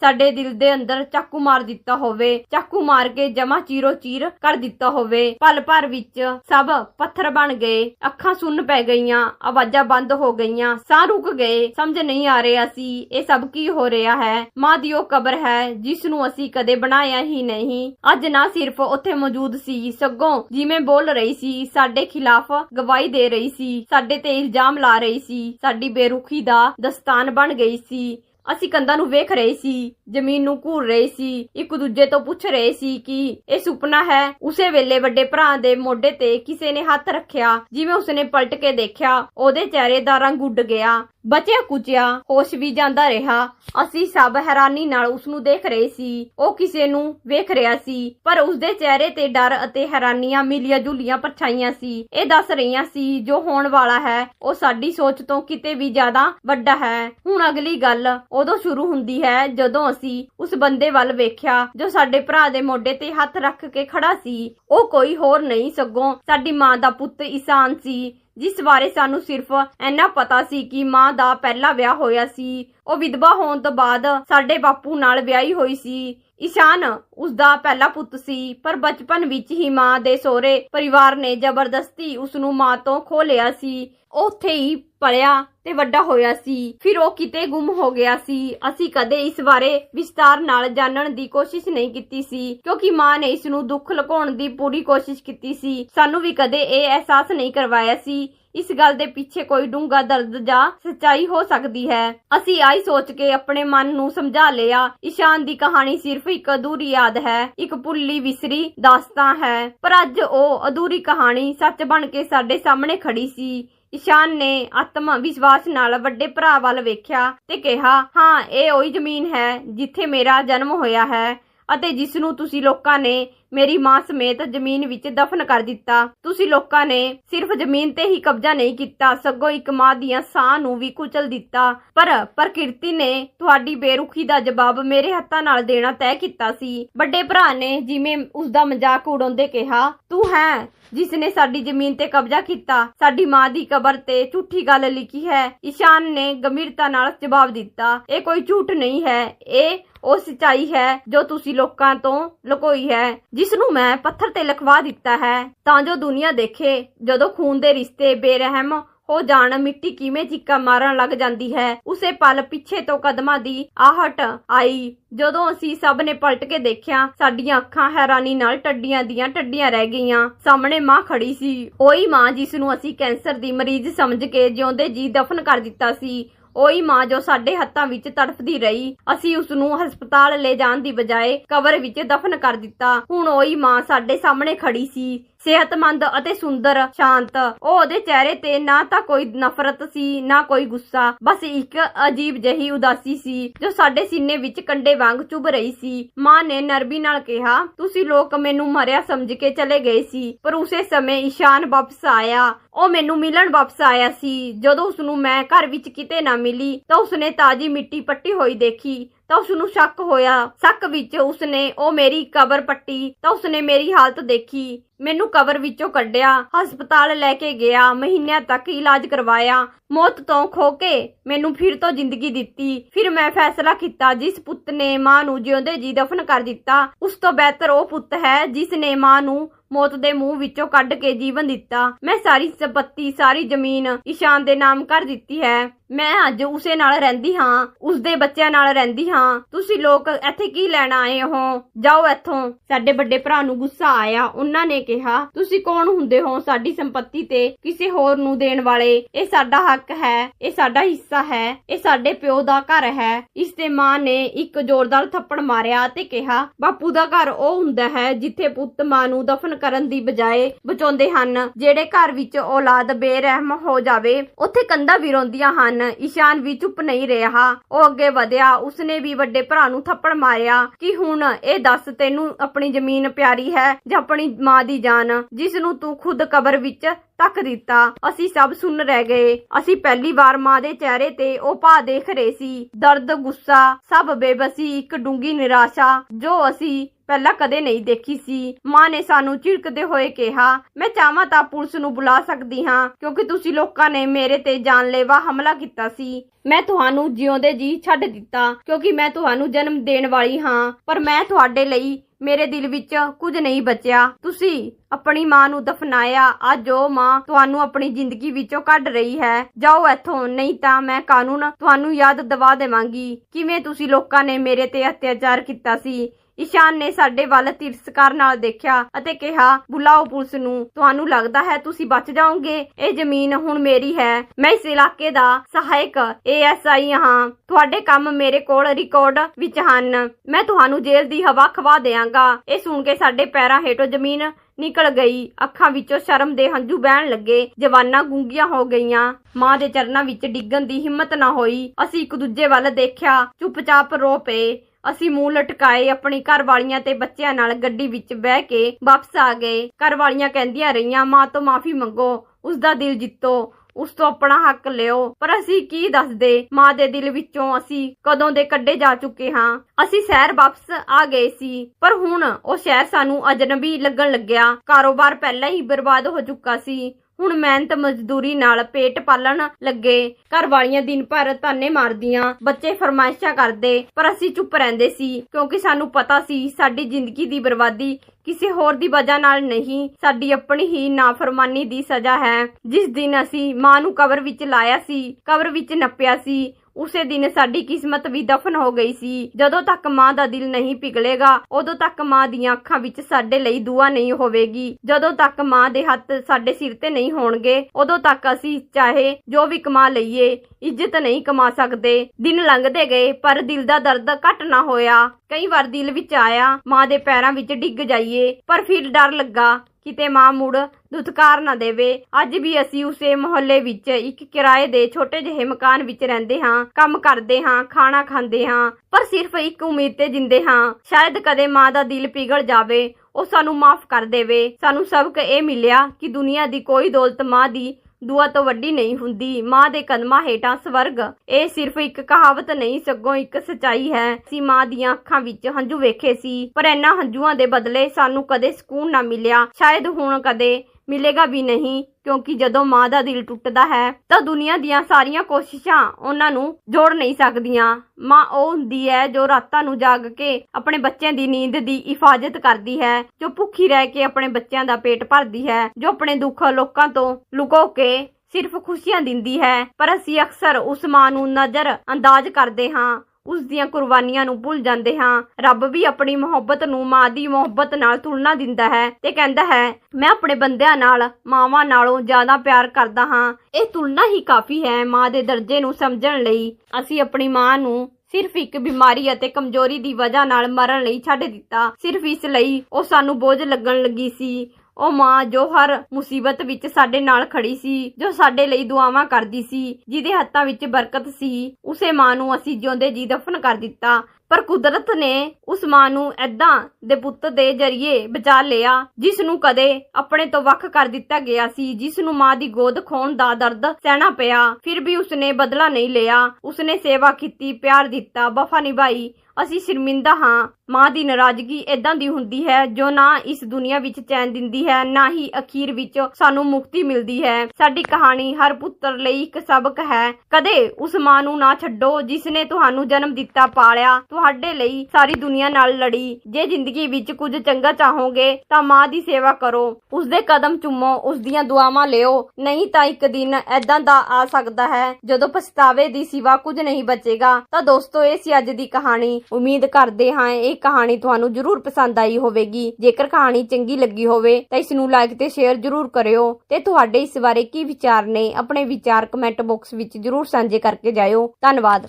ਸਾਡੇ ਦਿਲ ਦੇ ਅੰਦਰ ਚਾਕੂ ਮਾਰ ਦਿੱਤਾ ਹੋਵੇ, ਚਾਕੂ ਮਾਰ ਕੇ ਜਮਾ ਚੀਰੋ ਚੀਰ ਕਰ ਦਿੱਤਾ ਹੋਵੇ। ਪਲ ਭਰ ਵਿੱਚ ਸਭ ਪੱਥਰ ਬਣ ਗਏ, ਅੱਖਾਂ ਸੁੰਨ ਪੈ ਗਈਆਂ, ਆਵਾਜ਼ਾਂ ਬੰਦ ਹੋ ਗਈਆਂ, ਸਾਹ ਰੁਕ ਗਏ। ਸਮਝ ਨਹੀਂ ਆ ਰਿਹਾ ਸੀ, ਇਹ ਸਭ ਕੀ ਹੋ ਰਿਹਾ ਹੈ? ਮਾਂ ਦੀ ਉਹ ਕਬਰ ਹੈ ਜਿਸ ਨੂੰ ਅਸੀਂ ਕਦੇ ਬਣਾਇਆ ਹੀ ਨਹੀਂ। ਅੱਜ ਨਾ ਸਿਰਫ ਉੱਥੇ ਮੌਜੂਦ ਸੀ, ਸਗੋਂ ਜਿਵੇਂ ਬੋਲ ਰਹੀ ਸੀ, ਸਾਡੇ ਖਿਲਾਫ ਗਵਾਹੀ ਦੇ ਰਹੀ ਸੀ, ਸਾਡੇ ਤੇ ਇਲਜ਼ਾਮ ਲਾ ਰਹੀ ਸੀ, ਸਾਡੀ ਬੇਰੁਖੀ ਦਾ ਦਸਤਾਨ ਬਣ ਗਈ ਸੀ। ਅਸੀਂ ਕੰਧਾਂ ਨੂੰ ਵੇਖ ਰਹੇ ਸੀ, ਜ਼ਮੀਨ ਨੂੰ ਘੂਰ ਰਹੇ ਸੀ, ਇੱਕ ਦੂਜੇ ਤੋਂ ਪੁੱਛ ਰਹੇ ਸੀ ਕਿ ਇਹ ਸੁਪਨਾ ਹੈ, ਉਸੇ ਵੇਲੇ ਵੱਡੇ ਭਰਾ ਦੇ ਮੋਢੇ ਤੇ ਕਿਸੇ ਨੇ ਹੱਥ ਰੱਖਿਆ, ਜਿਵੇਂ ਉਸਨੇ ਪਲਟ ਕੇ ਦੇਖਿਆ, ਉਹਦੇ ਚਿਹਰੇ ਦਾ ਰੰਗ ਉੱਡ ਗਿਆ। ਬਚਿਆ ਕੁਚਿਆ, ਹੋਸ਼ ਵੀ ਜਾਂਦਾ ਰਿਹਾ। ਅਸੀਂ ਸਭ ਹੈਰਾਨੀ ਨਾਲ ਉਸ ਨੂੰ ਦੇਖ ਰਹੇ ਸੀ, ਉਹ ਕਿਸੇ ਨੂੰ ਵੇਖ ਰਿਹਾ ਸੀ, ਪਰ ਉਸਦੇ ਚਿਹਰੇ ਤੇ ਡਰ ਅਤੇ ਹੈਰਾਨੀਆਂ ਮਿਲੀਆਂ ਜੁਲੀਆਂ ਪਰਛਾਈਆਂ ਸੀ। ਇਹ ਦੱਸ ਰਹੀਆਂ ਸੀ, ਜੋ ਹੋਣ ਵਾਲਾ ਹੈ, ਉਹ ਸਾਡੀ ਸੋਚ ਤੋਂ ਕਿਤੇ ਵੀ ਜ਼ਿਆਦਾ ਵੱਡਾ ਹੈ। ਹੁਣ ਅਗਲੀ ਗੱਲ ਉਦੋਂ ਸ਼ੁਰੂ ਹੁੰਦੀ ਹੈ ਜਦੋਂ ਅਸੀਂ ਉਸ ਬੰਦੇ ਵੱਲ ਵੇਖਿਆ ਜੋ ਸਾਡੇ ਭਰਾ ਦੇ ਮੋਢੇ ਤੇ ਹੱਥ ਰੱਖ ਕੇ ਖੜਾ ਸੀ। ਉਹ ਕੋਈ ਹੋਰ ਨਹੀਂ ਸਗੋਂ ਸਾਡੀ ਮਾਂ ਦਾ ਪੁੱਤ ਇਸਾਨ ਸੀ, ਜਿਸ ਬਾਰੇ ਸਾਨੂੰ ਸਿਰਫ ਇੰਨਾ ਪਤਾ ਸੀ ਕਿ ਮਾਂ ਦਾ ਪਹਿਲਾ ਵਿਆਹ ਹੋਇਆ ਸੀ। ਉਹ ਵਿਧਵਾ ਹੋਣ ਤੋਂ ਬਾਅਦ ਸਾਡੇ ਬਾਪੂ ਨਾਲ ਵਿਆਹੀ ਹੋਈ ਸੀ। ਇਸ਼ਾਨ ਉਸ ਦਾ ਪਹਿਲਾ ਪੁੱਤ ਸੀ, ਪਰ ਬਚਪਨ ਵਿੱਚ ਹੀ ਮਾਂ ਦੇ ਸਹੁਰੇ ਪਰਿਵਾਰ ਨੇ ਜ਼ਬਰਦਸਤੀ ਉਸ ਨੂੰ ਮਾਂ ਤੋਂ ਖੋ ਲਿਆ ਸੀ। ਉੱਥੇ ਹੀ ਪਲਿਆ ਤੇ ਵੱਡਾ ਹੋਇਆ ਸੀ। ਫਿਰ ਉਹ ਕਿਤੇ ਗੁੰਮ ਹੋ ਗਿਆ ਸੀ। ਅਸੀਂ ਕਦੇ ਇਸ ਬਾਰੇ ਵਿਸਤਾਰ ਨਾਲ ਜਾਣਨ ਦੀ ਕੋਸ਼ਿਸ਼ ਨਹੀਂ ਕੀਤੀ ਸੀ, ਕਿਉਂਕਿ ਮਾਂ ਨੇ ਇਸ ਨੂੰ ਦੁੱਖ ਲੁਕਾਉਣ ਦੀ ਪੂਰੀ ਕੋਸ਼ਿਸ਼ ਕੀਤੀ ਸੀ। ਸਾਨੂੰ ਵੀ ਕਦੇ ਇਹ ਅਹਿਸਾਸ ਨਹੀਂ ਕਰਵਾਇਆ ਸੀ ਇਸ ਗੱਲ ਦੇ ਪਿੱਛੇ ਕੋਈ ਡੂੰਘਾ ਦਰਦ ਜਾਂ ਸੱਚਾਈ ਹੋ ਸਕਦੀ ਹੈ। ਅਸੀਂ ਆਈ ਸੋਚ ਕੇ ਆਪਣੇ ਮਨ ਨੂੰ ਸਮਝਾ ਲਿਆ। ਇਸ਼ਾਨ ਦੀ ਕਹਾਣੀ ਸਿਰਫ ਇੱਕ ਅਧੂਰੀ ਯਾਦ ਹੈ। ਇੱਕ ਭੁੱਲੀ ਵਿਸਰੀ ਦਾਸਤਾਂ ਹੈ। ਪਰ ਅੱਜ ਉਹ ਅਧੂਰੀ ਕਹਾਣੀ ਸੱਚ ਬਣ ਕੇ ਸਾਡੇ ਸਾਹਮਣੇ ਖੜੀ ਸੀ। ਇਸ਼ਾਨ ਨੇ ਆਤਮ ਵਿਸ਼ਵਾਸ ਨਾਲ ਵੱਡੇ ਭਰਾ ਵੱਲ ਵੇਖਿਆ ਤੇ ਕਿਹਾ, ਹਾਂ, ਇਹ ਉਹੀ ਜ਼ਮੀਨ ਹੈ ਜਿੱਥੇ ਮੇਰਾ ਜਨਮ ਹੋਇਆ ਹੈ ਅਤੇ ਜਿਸ ਨੂੰ ਤੁਸੀਂ ਲੋਕਾਂ ਨੇ ਮੇਰੀ ਮਾਂ ਸਮੇਤ ਜ਼ਮੀਨ ਵਿੱਚ ਦਫਨ ਕਰ ਦਿੱਤਾ। ਤੁਸੀਂ ਲੋਕਾਂ ਨੇ ਸਿਰਫ ਜ਼ਮੀਨ ਤੇ ਹੀ ਕਬਜ਼ਾ ਨਹੀਂ ਕੀਤਾ, ਸਗੋਂ ਇੱਕ ਮਾਂ ਦੀਆਂ ਸਾਹ ਨੂੰ ਵੀ ਕੁਚਲ ਦਿੱਤਾ। ਪਰ ਪ੍ਰਕਿਰਤੀ ਨੇ ਤੁਹਾਡੀ ਬੇਰੁਖੀ ਦਾ ਜਵਾਬ ਮੇਰੇ ਹੱਥਾਂ ਨਾਲ ਦੇਣਾ ਤੈਅ ਕੀਤਾ ਸੀ। ਵੱਡੇ ਭਰਾ ਨੇ ਜਿਵੇਂ ਉਸ ਦਾ ਮਜ਼ਾਕ ਉਡਾਉਂਦੇ ਕਿਹਾ, ਤੂੰ ਹੈ ਜਿਸ ਨੇ ਸਾਡੀ ਜ਼ਮੀਨ ਤੇ ਕਬਜ਼ਾ ਕੀਤਾ, ਸਾਡੀ ਮਾਂ ਦੀ ਕਬਰ ਤੇ ਝੂਠੀ ਗੱਲ ਲਿਖੀ ਹੈ। ਈਸ਼ਾਨ ਨੇ ਗੰਭੀਰਤਾ ਨਾਲ ਜਵਾਬ ਦਿੱਤਾ, ਇਹ ਕੋਈ ਝੂਠ ਨਹੀਂ ਹੈ, ਇਹ ਉਹ ਸਚਾਈ ਹੈ ਜੋ ਤੁਸੀਂ ਲੋਕਾਂ ਤੋਂ ਲੁਕੋਈ ਹੈ ਜਿਸ ਨੂੰ ਮੈਂ ਪੱਥਰ ਤੇ ਲਿਖਵਾ ਦਿੱਤਾ ਹੈ, ਤਾਂ ਜੋ ਦੁਨੀਆ ਦੇਖੇ, ਜਦੋਂ ਖੂਨ ਦੇ ਰਿਸ਼ਤੇ ਬੇਰਹਿਮ ਹੋ ਜਾਣ, ਮਿੱਟੀ ਕਿਵੇਂ ਚੀਕਾਂ ਮਾਰਨ ਲੱਗ ਜਾਂਦੀ ਹੈ, ਉਸੇ ਪਲ ਪਿੱਛੇ ਤੋਂ ਕਦਮਾਂ ਦੀ ਆਹਟ ਆਈ। ਜਦੋਂ ਅਸੀਂ ਸਭ ਨੇ ਪਲਟ ਕੇ ਦੇਖਿਆ, ਸਾਡੀਆਂ ਅੱਖਾਂ ਹੈਰਾਨੀ ਨਾਲ ਟੱਡੀਆਂ ਦੀਆਂ ਟੱਡੀਆਂ ਰਹਿ ਗਈਆਂ। ਸਾਹਮਣੇ ਮਾਂ ਖੜੀ ਸੀ। ਉਹੀ ਮਾਂ ਜਿਸ ਨੂੰ ਅਸੀਂ ਕੈਂਸਰ ਦੀ ਮਰੀਜ਼ ਸਮਝ ਕੇ ਜਿਉਂਦੇ ਜੀ ਦਫਨ ਕਰ ਦਿੱਤਾ ਸੀ। ਉਹੀ ਮਾਂ ਜੋ ਸਾਡੇ ਹੱਥਾਂ ਵਿੱਚ ਤੜਫਦੀ ਰਹੀ। ਅਸੀਂ ਉਸ ਨੂੰ ਹਸਪਤਾਲ ਲੈ ਜਾਣ ਦੀ ਬਜਾਏ ਕਬਰ ਵਿੱਚ ਦਫਨ ਕਰ ਦਿੱਤਾ। ਹੁਣ ਉਹੀ ਮਾਂ ਸਾਡੇ ਸਾਹਮਣੇ ਖੜੀ ਸੀ। ਸਿਹਤਮੰਦ ਅਤੇ ਸੁੰਦਰ, ਸ਼ਾਂਤ। ਉਹ ਉਹਦੇ ਚਿਹਰੇ ਤੇ ਨਾ ਤਾਂ ਕੋਈ ਨਫ਼ਰਤ ਸੀ, ਨਾ ਕੋਈ ਗੁੱਸਾ। ਬਸ ਇੱਕ ਅਜੀਬ ਜਹੀ ਉਦਾਸੀ ਸੀ, ਜੋ ਸਾਡੇ ਸੀਨੇ ਵਿੱਚ ਕੰਡੇ ਵਾਂਗ ਚੁਭ ਰਹੀ ਸੀ। ਮਾਂ ਨੇ ਨਰਬੀ ਨਾਲ ਕਿਹਾ, ਤੁਸੀਂ ਲੋਕ ਮੈਨੂੰ ਮਰਿਆ ਸਮਝ ਕੇ ਚਲੇ ਗਏ ਸੀ, ਪਰ ਉਸੇ ਸਮੇਂ ਈਸ਼ਾਨ ਵਾਪਸ ਆਇਆ। ਉਹ ਮੈਨੂੰ ਮਿਲਣ ਵਾਪਸ ਆਇਆ ਸੀ। ਜਦੋਂ ਉਸ ਨੂੰ ਮੈਂ ਘਰ ਵਿੱਚ ਕਿਤੇ ਨਾ ਮਿਲੀ, ਤਾਂ ਉਸਨੇ ਤਾਜੀ ਮਿੱਟੀ ਪੱਟੀ ਹੋਈ ਦੇਖੀ। ਤਾਂ ਉਸ ਨੂੰ ਸ਼ੱਕ ਹੋਇਆ। ਸ਼ੱਕ ਵਿੱਚ ਉਸਨੇ ਉਹ ਮੇਰੀ ਕਬਰ ਪੱਟੀ, ਤਾਂ ਉਸਨੇ ਮੇਰੀ ਹਾਲਤ ਦੇਖੀ। ਮੈਨੂੰ ਕਬਰ ਵਿੱਚੋਂ ਕੱਢਿਆ, ਹਸਪਤਾਲ ਲੈ ਕੇ ਗਿਆ, ਮਹੀਨਿਆਂ ਤੱਕ ਇਲਾਜ ਕਰਵਾਇਆ। ਮੌਤ ਤੋਂ ਖੋ ਕੇ ਮੈਨੂੰ ਫਿਰ ਤੋਂ ਜ਼ਿੰਦਗੀ ਦਿੱਤੀ। ਫਿਰ ਮੈਂ ਫੈਸਲਾ ਕੀਤਾ, ਜਿਸ ਪੁੱਤ ਨੇ ਮਾਂ ਨੂੰ ਜਿਉਂਦੇ ਜੀ ਦਫਨ ਕਰ ਦਿੱਤਾ, ਉਸ ਤੋਂ ਬਿਹਤਰ ਉਹ ਪੁੱਤ ਹੈ, ਜਿਸ ਨੇ ਮਾਂ ਨੂੰ ਮੌਤ ਦੇ ਮੂੰਹ ਵਿੱਚੋਂ ਕੱਢ ਕੇ ਜੀਵਨ ਦਿੱਤਾ। ਮੈਂ ਸਾਰੀ ਸੰਪਤੀ, ਸਾਰੀ ਜ਼ਮੀਨ ਈਸ਼ਾਨ ਦੇ ਨਾਮ ਕਰ ਦਿੱਤੀ ਹੈ। ਮੈਂ ਅੱਜ ਉਸੇ ਨਾਲ ਰਹਿੰਦੀ ਹਾਂ, ਉਸਦੇ ਬੱਚਿਆਂ ਨਾਲ ਰਹਿੰਦੀ ਹਾਂ। ਤੁਸੀਂ ਲੋਕ ਇੱਥੇ ਕੀ ਲੈਣ ਆਏ ਹੋ? ਜਾਓ ਇੱਥੋਂ। ਸਾਡੇ ਵੱਡੇ ਭਰਾ ਨੂੰ ਗੁੱਸਾ ਆਇਆ। ਉਹਨਾਂ ਨੇ ਕਿਹਾ, ਤੁਸੀਂ ਕੌਣ ਹੁੰਦੇ ਹੋ ਸਾਡੀ ਸੰਪਤੀ ਤੇ ਕਿਸੇ ਹੋਰ ਨੂੰ ਦੇਣ ਵਾਲੇ? ਇਹ ਸਾਡਾ ਹੱਕ ਹੈ, ਇਹ ਸਾਡਾ ਹਿੱਸਾ ਹੈ, ਇਹ ਸਾਡੇ ਪਿਓ ਦਾ ਘਰ ਹੈ। ਇਸ ਤੇ ਮਾਂ ਨੇ ਇੱਕ ਜ਼ੋਰਦਾਰ ਥੱਪੜ ਮਾਰਿਆ ਤੇ ਕਿਹਾ, ਬਾਪੂ ਦਾ ਘਰ ਉਹ ਹੁੰਦਾ ਹੈ ਜਿੱਥੇ ਪੁੱਤ ਮਾਂ ਨੂੰ ਦਫਨ ਕਰਨ ਦੀ ਬਜਾਏ ਬਚਾਉਂਦੇ ਹਨ, ਜਿਹੜੇ ਘਰ ਵਿੱਚ ਔਲਾਦ ਬੇਰਹਿਮ ਹੋ ਜਾਵੇ, ਉੱਥੇ ਕੰਧਾਂ ਵੀ ਰੋਂਦੀਆਂ ਹਨ। ਈਸ਼ਾਨ ਵੀ ਚੁੱਪ ਨਹੀਂ ਰਿਹਾ। ਉਹ ਅੱਗੇ ਵਧਿਆ। ਉਸਨੇ ਵੀ ਵੱਡੇ ਭਰਾ ਨੂੰ ਥੱਪੜ ਮਾਰਿਆ ਕਿ ਹੁਣ ਇਹ ਦੱਸ ਤੈਨੂੰ ਆਪਣੀ ਜ਼ਮੀਨ ਪਿਆਰੀ ਹੈ ਜਾਂ ਆਪਣੀ ਮਾਂ ਦੀ ਜਾਨ, ਜਿਸ ਨੂੰ ਤੂੰ ਖੁਦ ਕਬਰ ਵਿੱਚ ਤੱਕ ਦਿੱਤਾ। ਅਸੀਂ ਸਭ ਸੁਣ ਰਹਿ ਗਏ। ਅਸੀਂ ਪਹਿਲੀ ਵਾਰ ਮਾਂ ਦੇ ਚਿਹਰੇ ਤੇ ਉਹ ਭਾ ਦੇਖ ਰਹੇ ਸੀ। ਦਰਦ, ਗੁੱਸਾ, ਸਭ ਬੇਬਸੀ, ਇੱਕ ਡੂੰਗੀ ਨਿਰਾਸ਼ਾ, ਜੋ ਅਸੀਂ ਪਹਿਲਾਂ ਕਦੇ ਨਹੀਂ ਦੇਖੀ ਸੀ। ਮਾਂ ਨੇ ਸਾਨੂੰ ਝਿੜਕਦੇ ਹੋਏ ਕਿਹਾ, ਮੈਂ ਚਾਹਾਂ ਤਾਂ ਪੁਲਿਸ ਨੂੰ ਬੁਲਾ ਸਕਦੀ ਹਾਂ, ਕਿਉਂਕਿ ਤੁਸੀਂ ਲੋਕਾਂ ਨੇ ਮੇਰੇ ਤੇ ਜਾਨਲੇਵਾ ਹਮਲਾ ਕੀਤਾ ਸੀ। ਮੈਂ ਤੁਹਾਨੂੰ ਜਿਉਂਦੇ ਜੀ ਛੱਡ ਦਿੱਤਾ, ਕਿਉਂਕਿ ਮੈਂ ਤੁਹਾਨੂੰ ਜਨਮ ਦੇਣ ਵਾਲੀ ਹਾਂ, ਪਰ ਮੈਂ ਤੁਹਾਡੇ ਲਈ ਮੇਰੇ ਦਿਲ ਵਿੱਚ ਕੁਝ ਨਹੀਂ ਬਚਿਆ। ਤੁਸੀਂ ਆਪਣੀ ਮਾਂ ਨੂੰ ਦਫਨਾਇਆ, ਅੱਜ ਉਹ ਮਾਂ ਤੁਹਾਨੂੰ ਆਪਣੀ ਜ਼ਿੰਦਗੀ ਵਿੱਚੋਂ ਕੱਢ ਰਹੀ ਹੈ। ਜਾਓ ਇੱਥੋਂ, ਨਹੀਂ ਤਾਂ ਮੈਂ ਕਾਨੂੰਨ ਤੁਹਾਨੂੰ ਯਾਦ ਦਿਵਾ ਦੇਵਾਂਗੀ। ਕਿਵੇਂ ਤੁਸੀਂ ਲੋਕਾਂ ਨੇ ਮੇਰੇ ਤੇ ਅਤਿਆਚਾਰ ਕੀਤਾ ਸੀ? ਈਸ਼ਾਨ ਨੇ ਸਾਡੇ ਵੱਲ ਤਿਰਸਕਾਰ ਨਾਲ ਦੇਖਿਆ ਅਤੇ ਕਿਹਾ, ਬੁਲਾਓ ਪੁਲਿਸ ਨੂੰ। ਤੁਹਾਨੂੰ ਲੱਗਦਾ ਹੈ ਤੁਸੀਂ ਬਚ ਜਾਓਗੇ? ਇਹ ਜ਼ਮੀਨ ਹੁਣ ਮੇਰੀ ਹੈ। ਮੈਂ ਇਸ ਇਲਾਕੇ ਦਾ ਸਹਾਇਕ ਏਐਸਆਈ ਹਾਂ। ਤੁਹਾਡੇ ਕੰਮ ਮੇਰੇ ਕੋਲ ਰਿਕਾਰਡ ਵਿੱਚ ਹਨ। ਮੈਂ ਤੁਹਾਨੂੰ ਜੇਲ੍ਹ ਦੀ ਹਵਾ ਖਵਾ ਦੇਵਾਂਗਾ ਇਹ ਸੁਣ ਕੇ ਸਾਡੇ ਪੈਰਾਂ ਹੇਠੋਂ ਜ਼ਮੀਨ ਨਿਕਲ ਗਈ। ਅੱਖਾਂ ਵਿੱਚੋਂ ਸ਼ਰਮ ਦੇ ਹੰਝੂ ਬਹਿਣ ਲੱਗੇ। ਜਵਾਨਾਂ ਗੂੰਗੀਆਂ ਹੋ ਗਈਆਂ। ਮਾਂ ਦੇ ਚਰਨਾਂ ਵਿੱਚ ਡਿੱਗਣ ਦੀ ਹਿੰਮਤ ਨਾ ਹੋਈ। ਅਸੀਂ ਇੱਕ ਦੂਜੇ ਵੱਲ ਦੇਖਿਆ। ਚੁੱਪਚਾਪ ਰੋ ਪਏ। ਅਸੀਂ ਮੂੰਹ ਲਟਕਾਏ ਆਪਣੀ ਘਰ ਵਾਲੀਆਂ ਤੇ ਬੱਚਿਆਂ ਨਾਲ ਗੱਡੀ ਵਿੱਚ ਬਹਿ ਕੇ ਵਾਪਸ ਆ ਗਏ। ਘਰ ਵਾਲੀਆਂ ਕਹਿੰਦੀਆਂ ਰਹੀਆਂ, ਮਾਂ ਤੋਂ ਮਾਫੀ ਮੰਗੋ ਉਸ ਦਾ ਦਿਲ ਜਿੱਤੋ, ਉਸ ਤੋਂ ਆਪਣਾ ਹੱਕ ਲਿਓ। ਪਰ ਅਸੀਂ ਕੀ ਦੱਸਦੇ? ਮਾਂ ਦੇ ਦਿਲ ਵਿੱਚੋਂ ਅਸੀਂ ਕਦੋਂ ਦੇ ਕੱਢੇ ਜਾ ਚੁੱਕੇ ਹਾਂ? ਅਸੀਂ ਸ਼ਹਿਰ ਵਾਪਸ ਆ ਗਏ ਸੀ, ਪਰ ਹੁਣ ਉਹ ਸ਼ਹਿਰ ਸਾਨੂੰ ਅਜਨਬੀ ਲੱਗਣ ਲੱਗਿਆ। ਕਾਰੋਬਾਰ ਪਹਿਲਾਂ ਹੀ ਬਰਬਾਦ ਹੋ ਚੁੱਕਾ ਸੀ। ਹੁਣ ਮਿਹਨਤ ਮਜ਼ਦੂਰੀ ਨਾਲ ਪੇਟ ਪਾਲਣ ਲੱਗੇ। ਘਰ ਵਾਲੀਆਂ ਦਿਨ ਭਰ ਤਾਨੇ ਮਾਰਦੀਆਂ, ਬੱਚੇ ਫਰਮਾਇਸ਼ਾਂ ਕਰਦੇ, ਪਰ ਅਸੀਂ ਚੁੱਪ ਰਹਿੰਦੇ ਸੀ, ਕਿਉਂਕਿ ਸਾਨੂੰ ਪਤਾ ਸੀ ਸਾਡੀ ਜ਼ਿੰਦਗੀ ਦੀ ਬਰਬਾਦੀ ਕਿਸੇ ਹੋਰ ਦੀ ਵਜ੍ਹਾ ਨਾਲ ਨਹੀਂ, ਸਾਡੀ ਆਪਣੀ ਹੀ ਨਾਫਰਮਾਨੀ ਦੀ ਸਜ਼ਾ ਹੈ। ਜਿਸ ਦਿਨ ਅਸੀਂ ਮਾਂ ਨੂੰ ਕਬਰ ਵਿੱਚ ਲਾਇਆ ਸੀ, ਕਬਰ ਵਿੱਚ ਨੱਪਿਆ ਸੀ ਉਸੇ ਦਿਨ ਸਾਡੀ ਕਿਸਮਤ ਵੀ ਦਫਨ ਹੋ ਗਈ ਸੀ। ਜਦੋਂ ਤੱਕ ਮਾਂ ਦਾ ਦਿਲ ਨਹੀਂ ਪਿਘਲੇਗਾ, ਉਦੋਂ ਤੱਕ ਮਾਂ ਦੀਆਂ ਅੱਖਾਂ ਵਿੱਚ ਸਾਡੇ ਲਈ ਦੁਆ ਨਹੀਂ ਹੋਵੇਗੀ। ਜਦੋਂ ਤੱਕ ਮਾਂ ਦੇ ਹੱਥ ਸਾਡੇ ਸਿਰ ਤੇ ਨਹੀਂ ਹੋਣਗੇ, ਉਦੋਂ ਤੱਕ ਅਸੀਂ ਚਾਹੇ ਜੋ ਵੀ ਕਮਾ ਲਈਏ, ਇੱਜ਼ਤ ਨਹੀਂ ਕਮਾ ਸਕਦੇ। ਦਿਨ ਲੰਘਦੇ ਗਏ, ਪਰ ਦਿਲ ਦਾ ਦਰਦ ਘਟ ਨਾ ਹੋਇਆ। ਕਈ ਵਾਰ ਦਿਲ ਵਿੱਚ ਆਇਆ, ਮਾਂ ਦੇ ਪੈਰਾਂ ਵਿੱਚ ਡਿੱਗ ਜਾਈਏ, ਪਰ ਫਿਰ ਡਰ ਲੱਗਾ, ਕਿਤੇ ਮਾਂ ਮੁੜ ਦੁਤਕਾਰ ਨਾ ਦੇਵੇ। ਅੱਜ ਵੀ ਅਸੀਂ ਉਸੇ ਮੁਹੱਲੇ ਵਿੱਚ ਇੱਕ ਕਿਰਾਏ ਦੇ ਛੋਟੇ ਜਿਹੇ ਮਕਾਨ ਵਿੱਚ ਰਹਿੰਦੇ ਹਾਂ, ਕੰਮ ਕਰਦੇ ਹਾਂ, ਖਾਣਾ ਖਾਂਦੇ ਹਾਂ, ਪਰ ਸਿਰਫ ਇੱਕ ਉਮੀਦ ਤੇ ਜਿੰਦੇ ਹਾਂ, ਸ਼ਾਇਦ ਕਦੇ ਮਾਂ ਦਾ ਦਿਲ ਪਿਘਲ ਜਾਵੇ, ਉਹ ਸਾਨੂੰ ਮਾਫ ਕਰ ਦੇਵੇ। ਸਾਨੂੰ ਸਬਕ ਇਹ ਮਿਲਿਆ ਕਿ ਦੁਨੀਆ ਦੀ ਕੋਈ ਦੌਲਤ ਮਾਂ ਦੀ ਦੁਆ ਤੋਂ ਵੱਡੀ ਨਹੀਂ ਹੁੰਦੀ। ਮਾਂ ਦੇ ਕਦਮਾਂ ਹੇਠਾਂ ਸਵਰਗ, ਇਹ ਸਿਰਫ ਇੱਕ ਕਹਾਵਤ ਨਹੀਂ, ਸਗੋਂ ਇੱਕ ਸਚਾਈ ਹੈ। ਸੀ ਮਾਂ ਦੀਆਂ ਅੱਖਾਂ ਵਿੱਚ ਹੰਝੂ ਵੇਖੇ ਸੀ, ਪਰ ਇਹਨਾਂ ਹੰਝੂਆਂ ਦੇ ਬਦਲੇ ਸਾਨੂੰ ਕਦੇ ਸਕੂਨ ਨਾ ਮਿਲਿਆ। ਸ਼ਾਇਦ ਹੁਣ ਕਦੇ ਮਿਲੇਗਾ ਵੀ ਨਹੀਂ, ਕਿਉਂਕਿ ਜਦੋਂ ਮਾਂ ਦਾ ਦਿਲ ਟੁੱਟਦਾ ਹੈ, ਤਾਂ ਦੁਨੀਆ ਦੀਆਂ ਸਾਰੀਆਂ ਕੋਸ਼ਿਸ਼ਾਂ ਉਹਨਾਂ ਨੂੰ ਜੋੜ ਨਹੀਂ ਸਕਦੀਆਂ। ਮਾਂ ਉਹ ਹੁੰਦੀ ਹੈ ਜੋ ਰਾਤਾਂ ਨੂੰ ਜਾਗ ਕੇ ਆਪਣੇ ਬੱਚਿਆਂ ਦੀ ਨੀਂਦ ਦੀ ਹਿਫਾਜ਼ਤ ਕਰਦੀ ਹੈ, ਜੋ ਭੁੱਖੀ ਰਹਿ ਕੇ ਆਪਣੇ ਬੱਚਿਆਂ ਦਾ ਪੇਟ ਭਰਦੀ ਹੈ, ਜੋ ਆਪਣੇ ਦੁੱਖ ਲੋਕਾਂ ਤੋਂ ਲੁਕੋ ਕੇ ਸਿਰਫ ਖੁਸ਼ੀਆਂ ਦਿੰਦੀ ਹੈ। ਪਰ ਅਸੀਂ ਅਕਸਰ ਉਸ ਮਾਂ ਨੂੰ ਨਜ਼ਰ ਅੰਦਾਜ਼ ਕਰਦੇ ਹਾਂ। ਉਸ ਦੀਆਂ ਕੁਰਬਾਨੀਆਂ ਨੂੰ ਭੁੱਲ ਜਾਂਦੇ ਹਾਂ। ਰੱਬ ਵੀ ਆਪਣੀ ਮੁਹੱਬਤ ਨੂੰ ਮਾਂ ਦੀ ਮੁਹੱਬਤ ਨਾਲ ਤੁਲਨਾ ਦਿੰਦਾ ਹੈ ਤੇ ਕਹਿੰਦਾ ਹੈ, ਮੈਂ ਆਪਣੇ ਬੰਦਿਆਂ ਨਾਲ, ਮਾਵਾਂ ਨਾਲੋਂ ਜ਼ਿਆਦਾ ਪਿਆਰ ਕਰਦਾ ਹਾਂ। ਇਹ ਤੁਲਨਾ ਹੀ ਕਾਫੀ ਹੈ ਮਾਂ ਦੇ ਦਰਜੇ ਨੂੰ ਸਮਝਣ ਲਈ। ਅਸੀਂ ਆਪਣੀ ਮਾਂ ਨੂੰ ਸਿਰਫ ਇੱਕ ਬਿਮਾਰੀ ਅਤੇ ਕਮਜ਼ੋਰੀ ਦੀ ਵਜ੍ਹਾ ਨਾਲ ਮਰਨ ਲਈ ਛੱਡ ਦਿੱਤਾ। ਸਿਰਫ ਇਸ ਲਈ ਉਹ ਸਾਨੂੰ ਬੋਝ ਲੱਗਣ ਲੱਗੀ ਸੀ। ਉਹ ਮਾਂ ਜੋ ਹਰ ਮੁਸੀਬਤ ਵਿੱਚ ਸਾਡੇ ਨਾਲ ਖੜੀ ਸੀ, ਜੋ ਸਾਡੇ ਲਈ ਦੁਆਵਾਂ ਕਰਦੀ ਸੀ, ਜਿਹਦੇ ਹੱਥਾਂ ਵਿੱਚ ਬਰਕਤ ਸੀ, ਉਸੇ ਮਾਂ ਨੂੰ ਅਸੀਂ ਜਿਉਂਦੇ ਜੀ ਦਫਨ ਕਰ ਦਿੱਤਾ। ਪਰ ਕੁਦਰਤ ਨੇ ਉਸ ਮਾਂ ਨੂੰ ਐਦਾਂ ਦੇ ਪੁੱਤ ਦੇ ਜ਼ਰੀਏ ਬਚਾ ਲਿਆ, ਜਿਸ ਨੂੰ ਕਦੇ ਆਪਣੇ ਤੋਂ ਵੱਖ ਕਰ ਦਿੱਤਾ ਗਿਆ ਸੀ, ਜਿਸ ਨੂੰ ਮਾਂ ਦੀ ਗੋਦ ਖੋਣ ਦਾ ਦਰਦ ਸਹਿਣਾ ਪਿਆ। ਫਿਰ ਵੀ ਉਸਨੇ ਬਦਲਾ ਨਹੀਂ ਲਿਆ। ਉਸਨੇ ਸੇਵਾ ਕੀਤੀ, ਪਿਆਰ ਦਿੱਤਾ, ਵਫਾ ਨਿਭਾਈ। ਅਸੀਂ ਸ਼ਰਮਿੰਦਾ ਹਾਂ। ਮਾਂ ਦੀ ਨਾਰਾਜ਼ਗੀ ਇਦਾਂ ਦੀ ਹੁੰਦੀ ਹੈ, ਜੋ ਨਾ ਇਸ ਦੁਨੀਆ ਵਿੱਚ ਚੈਨ ਦਿੰਦੀ ਹੈ, ਨਾ ਹੀ ਅਖੀਰ ਵਿੱਚ ਸਾਨੂੰ ਮੁਕਤੀ ਮਿਲਦੀ ਹੈ। ਸਾਡੀ ਕਹਾਣੀ ਹਰ ਪੁੱਤਰ ਲਈ ਇੱਕ ਸਬਕ ਹੈ। ਕਦੇ ਉਸ ਮਾਂ ਨੂੰ ਨਾ ਛੱਡੋ ਜਿਸ ਨੇ ਤੁਹਾਨੂੰ ਜਨਮ ਦਿੱਤਾ, ਪਾਲਿਆ। ਤੁਹਾਡੇ ਲਈ ਸਾਰੀ ਦੁਨੀਆ ਨਾਲ ਲੜੀ। ਜੇ ਜ਼ਿੰਦਗੀ ਵਿੱਚ ਕੁਝ ਚੰਗਾ ਚਾਹੋਗੇ, ਤਾਂ ਮਾਂ ਦੀ ਸੇਵਾ ਕਰੋ। ਉਸਦੇ ਕਦਮ ਚੁੰਮੋ ਉਸ ਦੀਆਂ ਦੁਆਵਾਂ ਲਿਓ। ਨਹੀਂ ਤਾਂ ਇੱਕ ਦਿਨ ਐਦਾਂ ਦਾ ਆ ਸਕਦਾ ਹੈ, ਜਦੋਂ ਪਛਤਾਵੇ ਦੀ ਸਿਵਾ ਕੁਝ ਨਹੀਂ ਬਚੇਗਾ। ਤਾਂ ਦੋਸਤੋ, ਇਹ ਸੀ ਅੱਜ ਦੀ ਕਹਾਣੀ। ਉਮੀਦ ਕਰਦੇ ਹਾਂ ਇਹ ਕਹਾਣੀ ਤੁਹਾਨੂੰ ਜਰੂਰ ਪਸੰਦ ਆਈ ਹੋਵੇਗੀ। ਜੇਕਰ ਕਹਾਣੀ ਚੰਗੀ ਲੱਗੀ ਹੋਵੇ, ਤਾਂ ਇਸ ਨੂੰ ਲਾਈਕ ਤੇ ਸ਼ੇਅਰ ਜਰੂਰ ਕਰਿਓ। ਤੇ ਤੁਹਾਡੇ ਇਸ ਬਾਰੇ ਕੀ ਵਿਚਾਰ ਨੇ, ਆਪਣੇ ਵਿਚਾਰ ਕਮੈਂਟ ਬਾਕਸ ਵਿੱਚ ਜਰੂਰ ਸਾਂਝੇ ਕਰਕੇ ਜਾਇਓ। ਧੰਨਵਾਦ।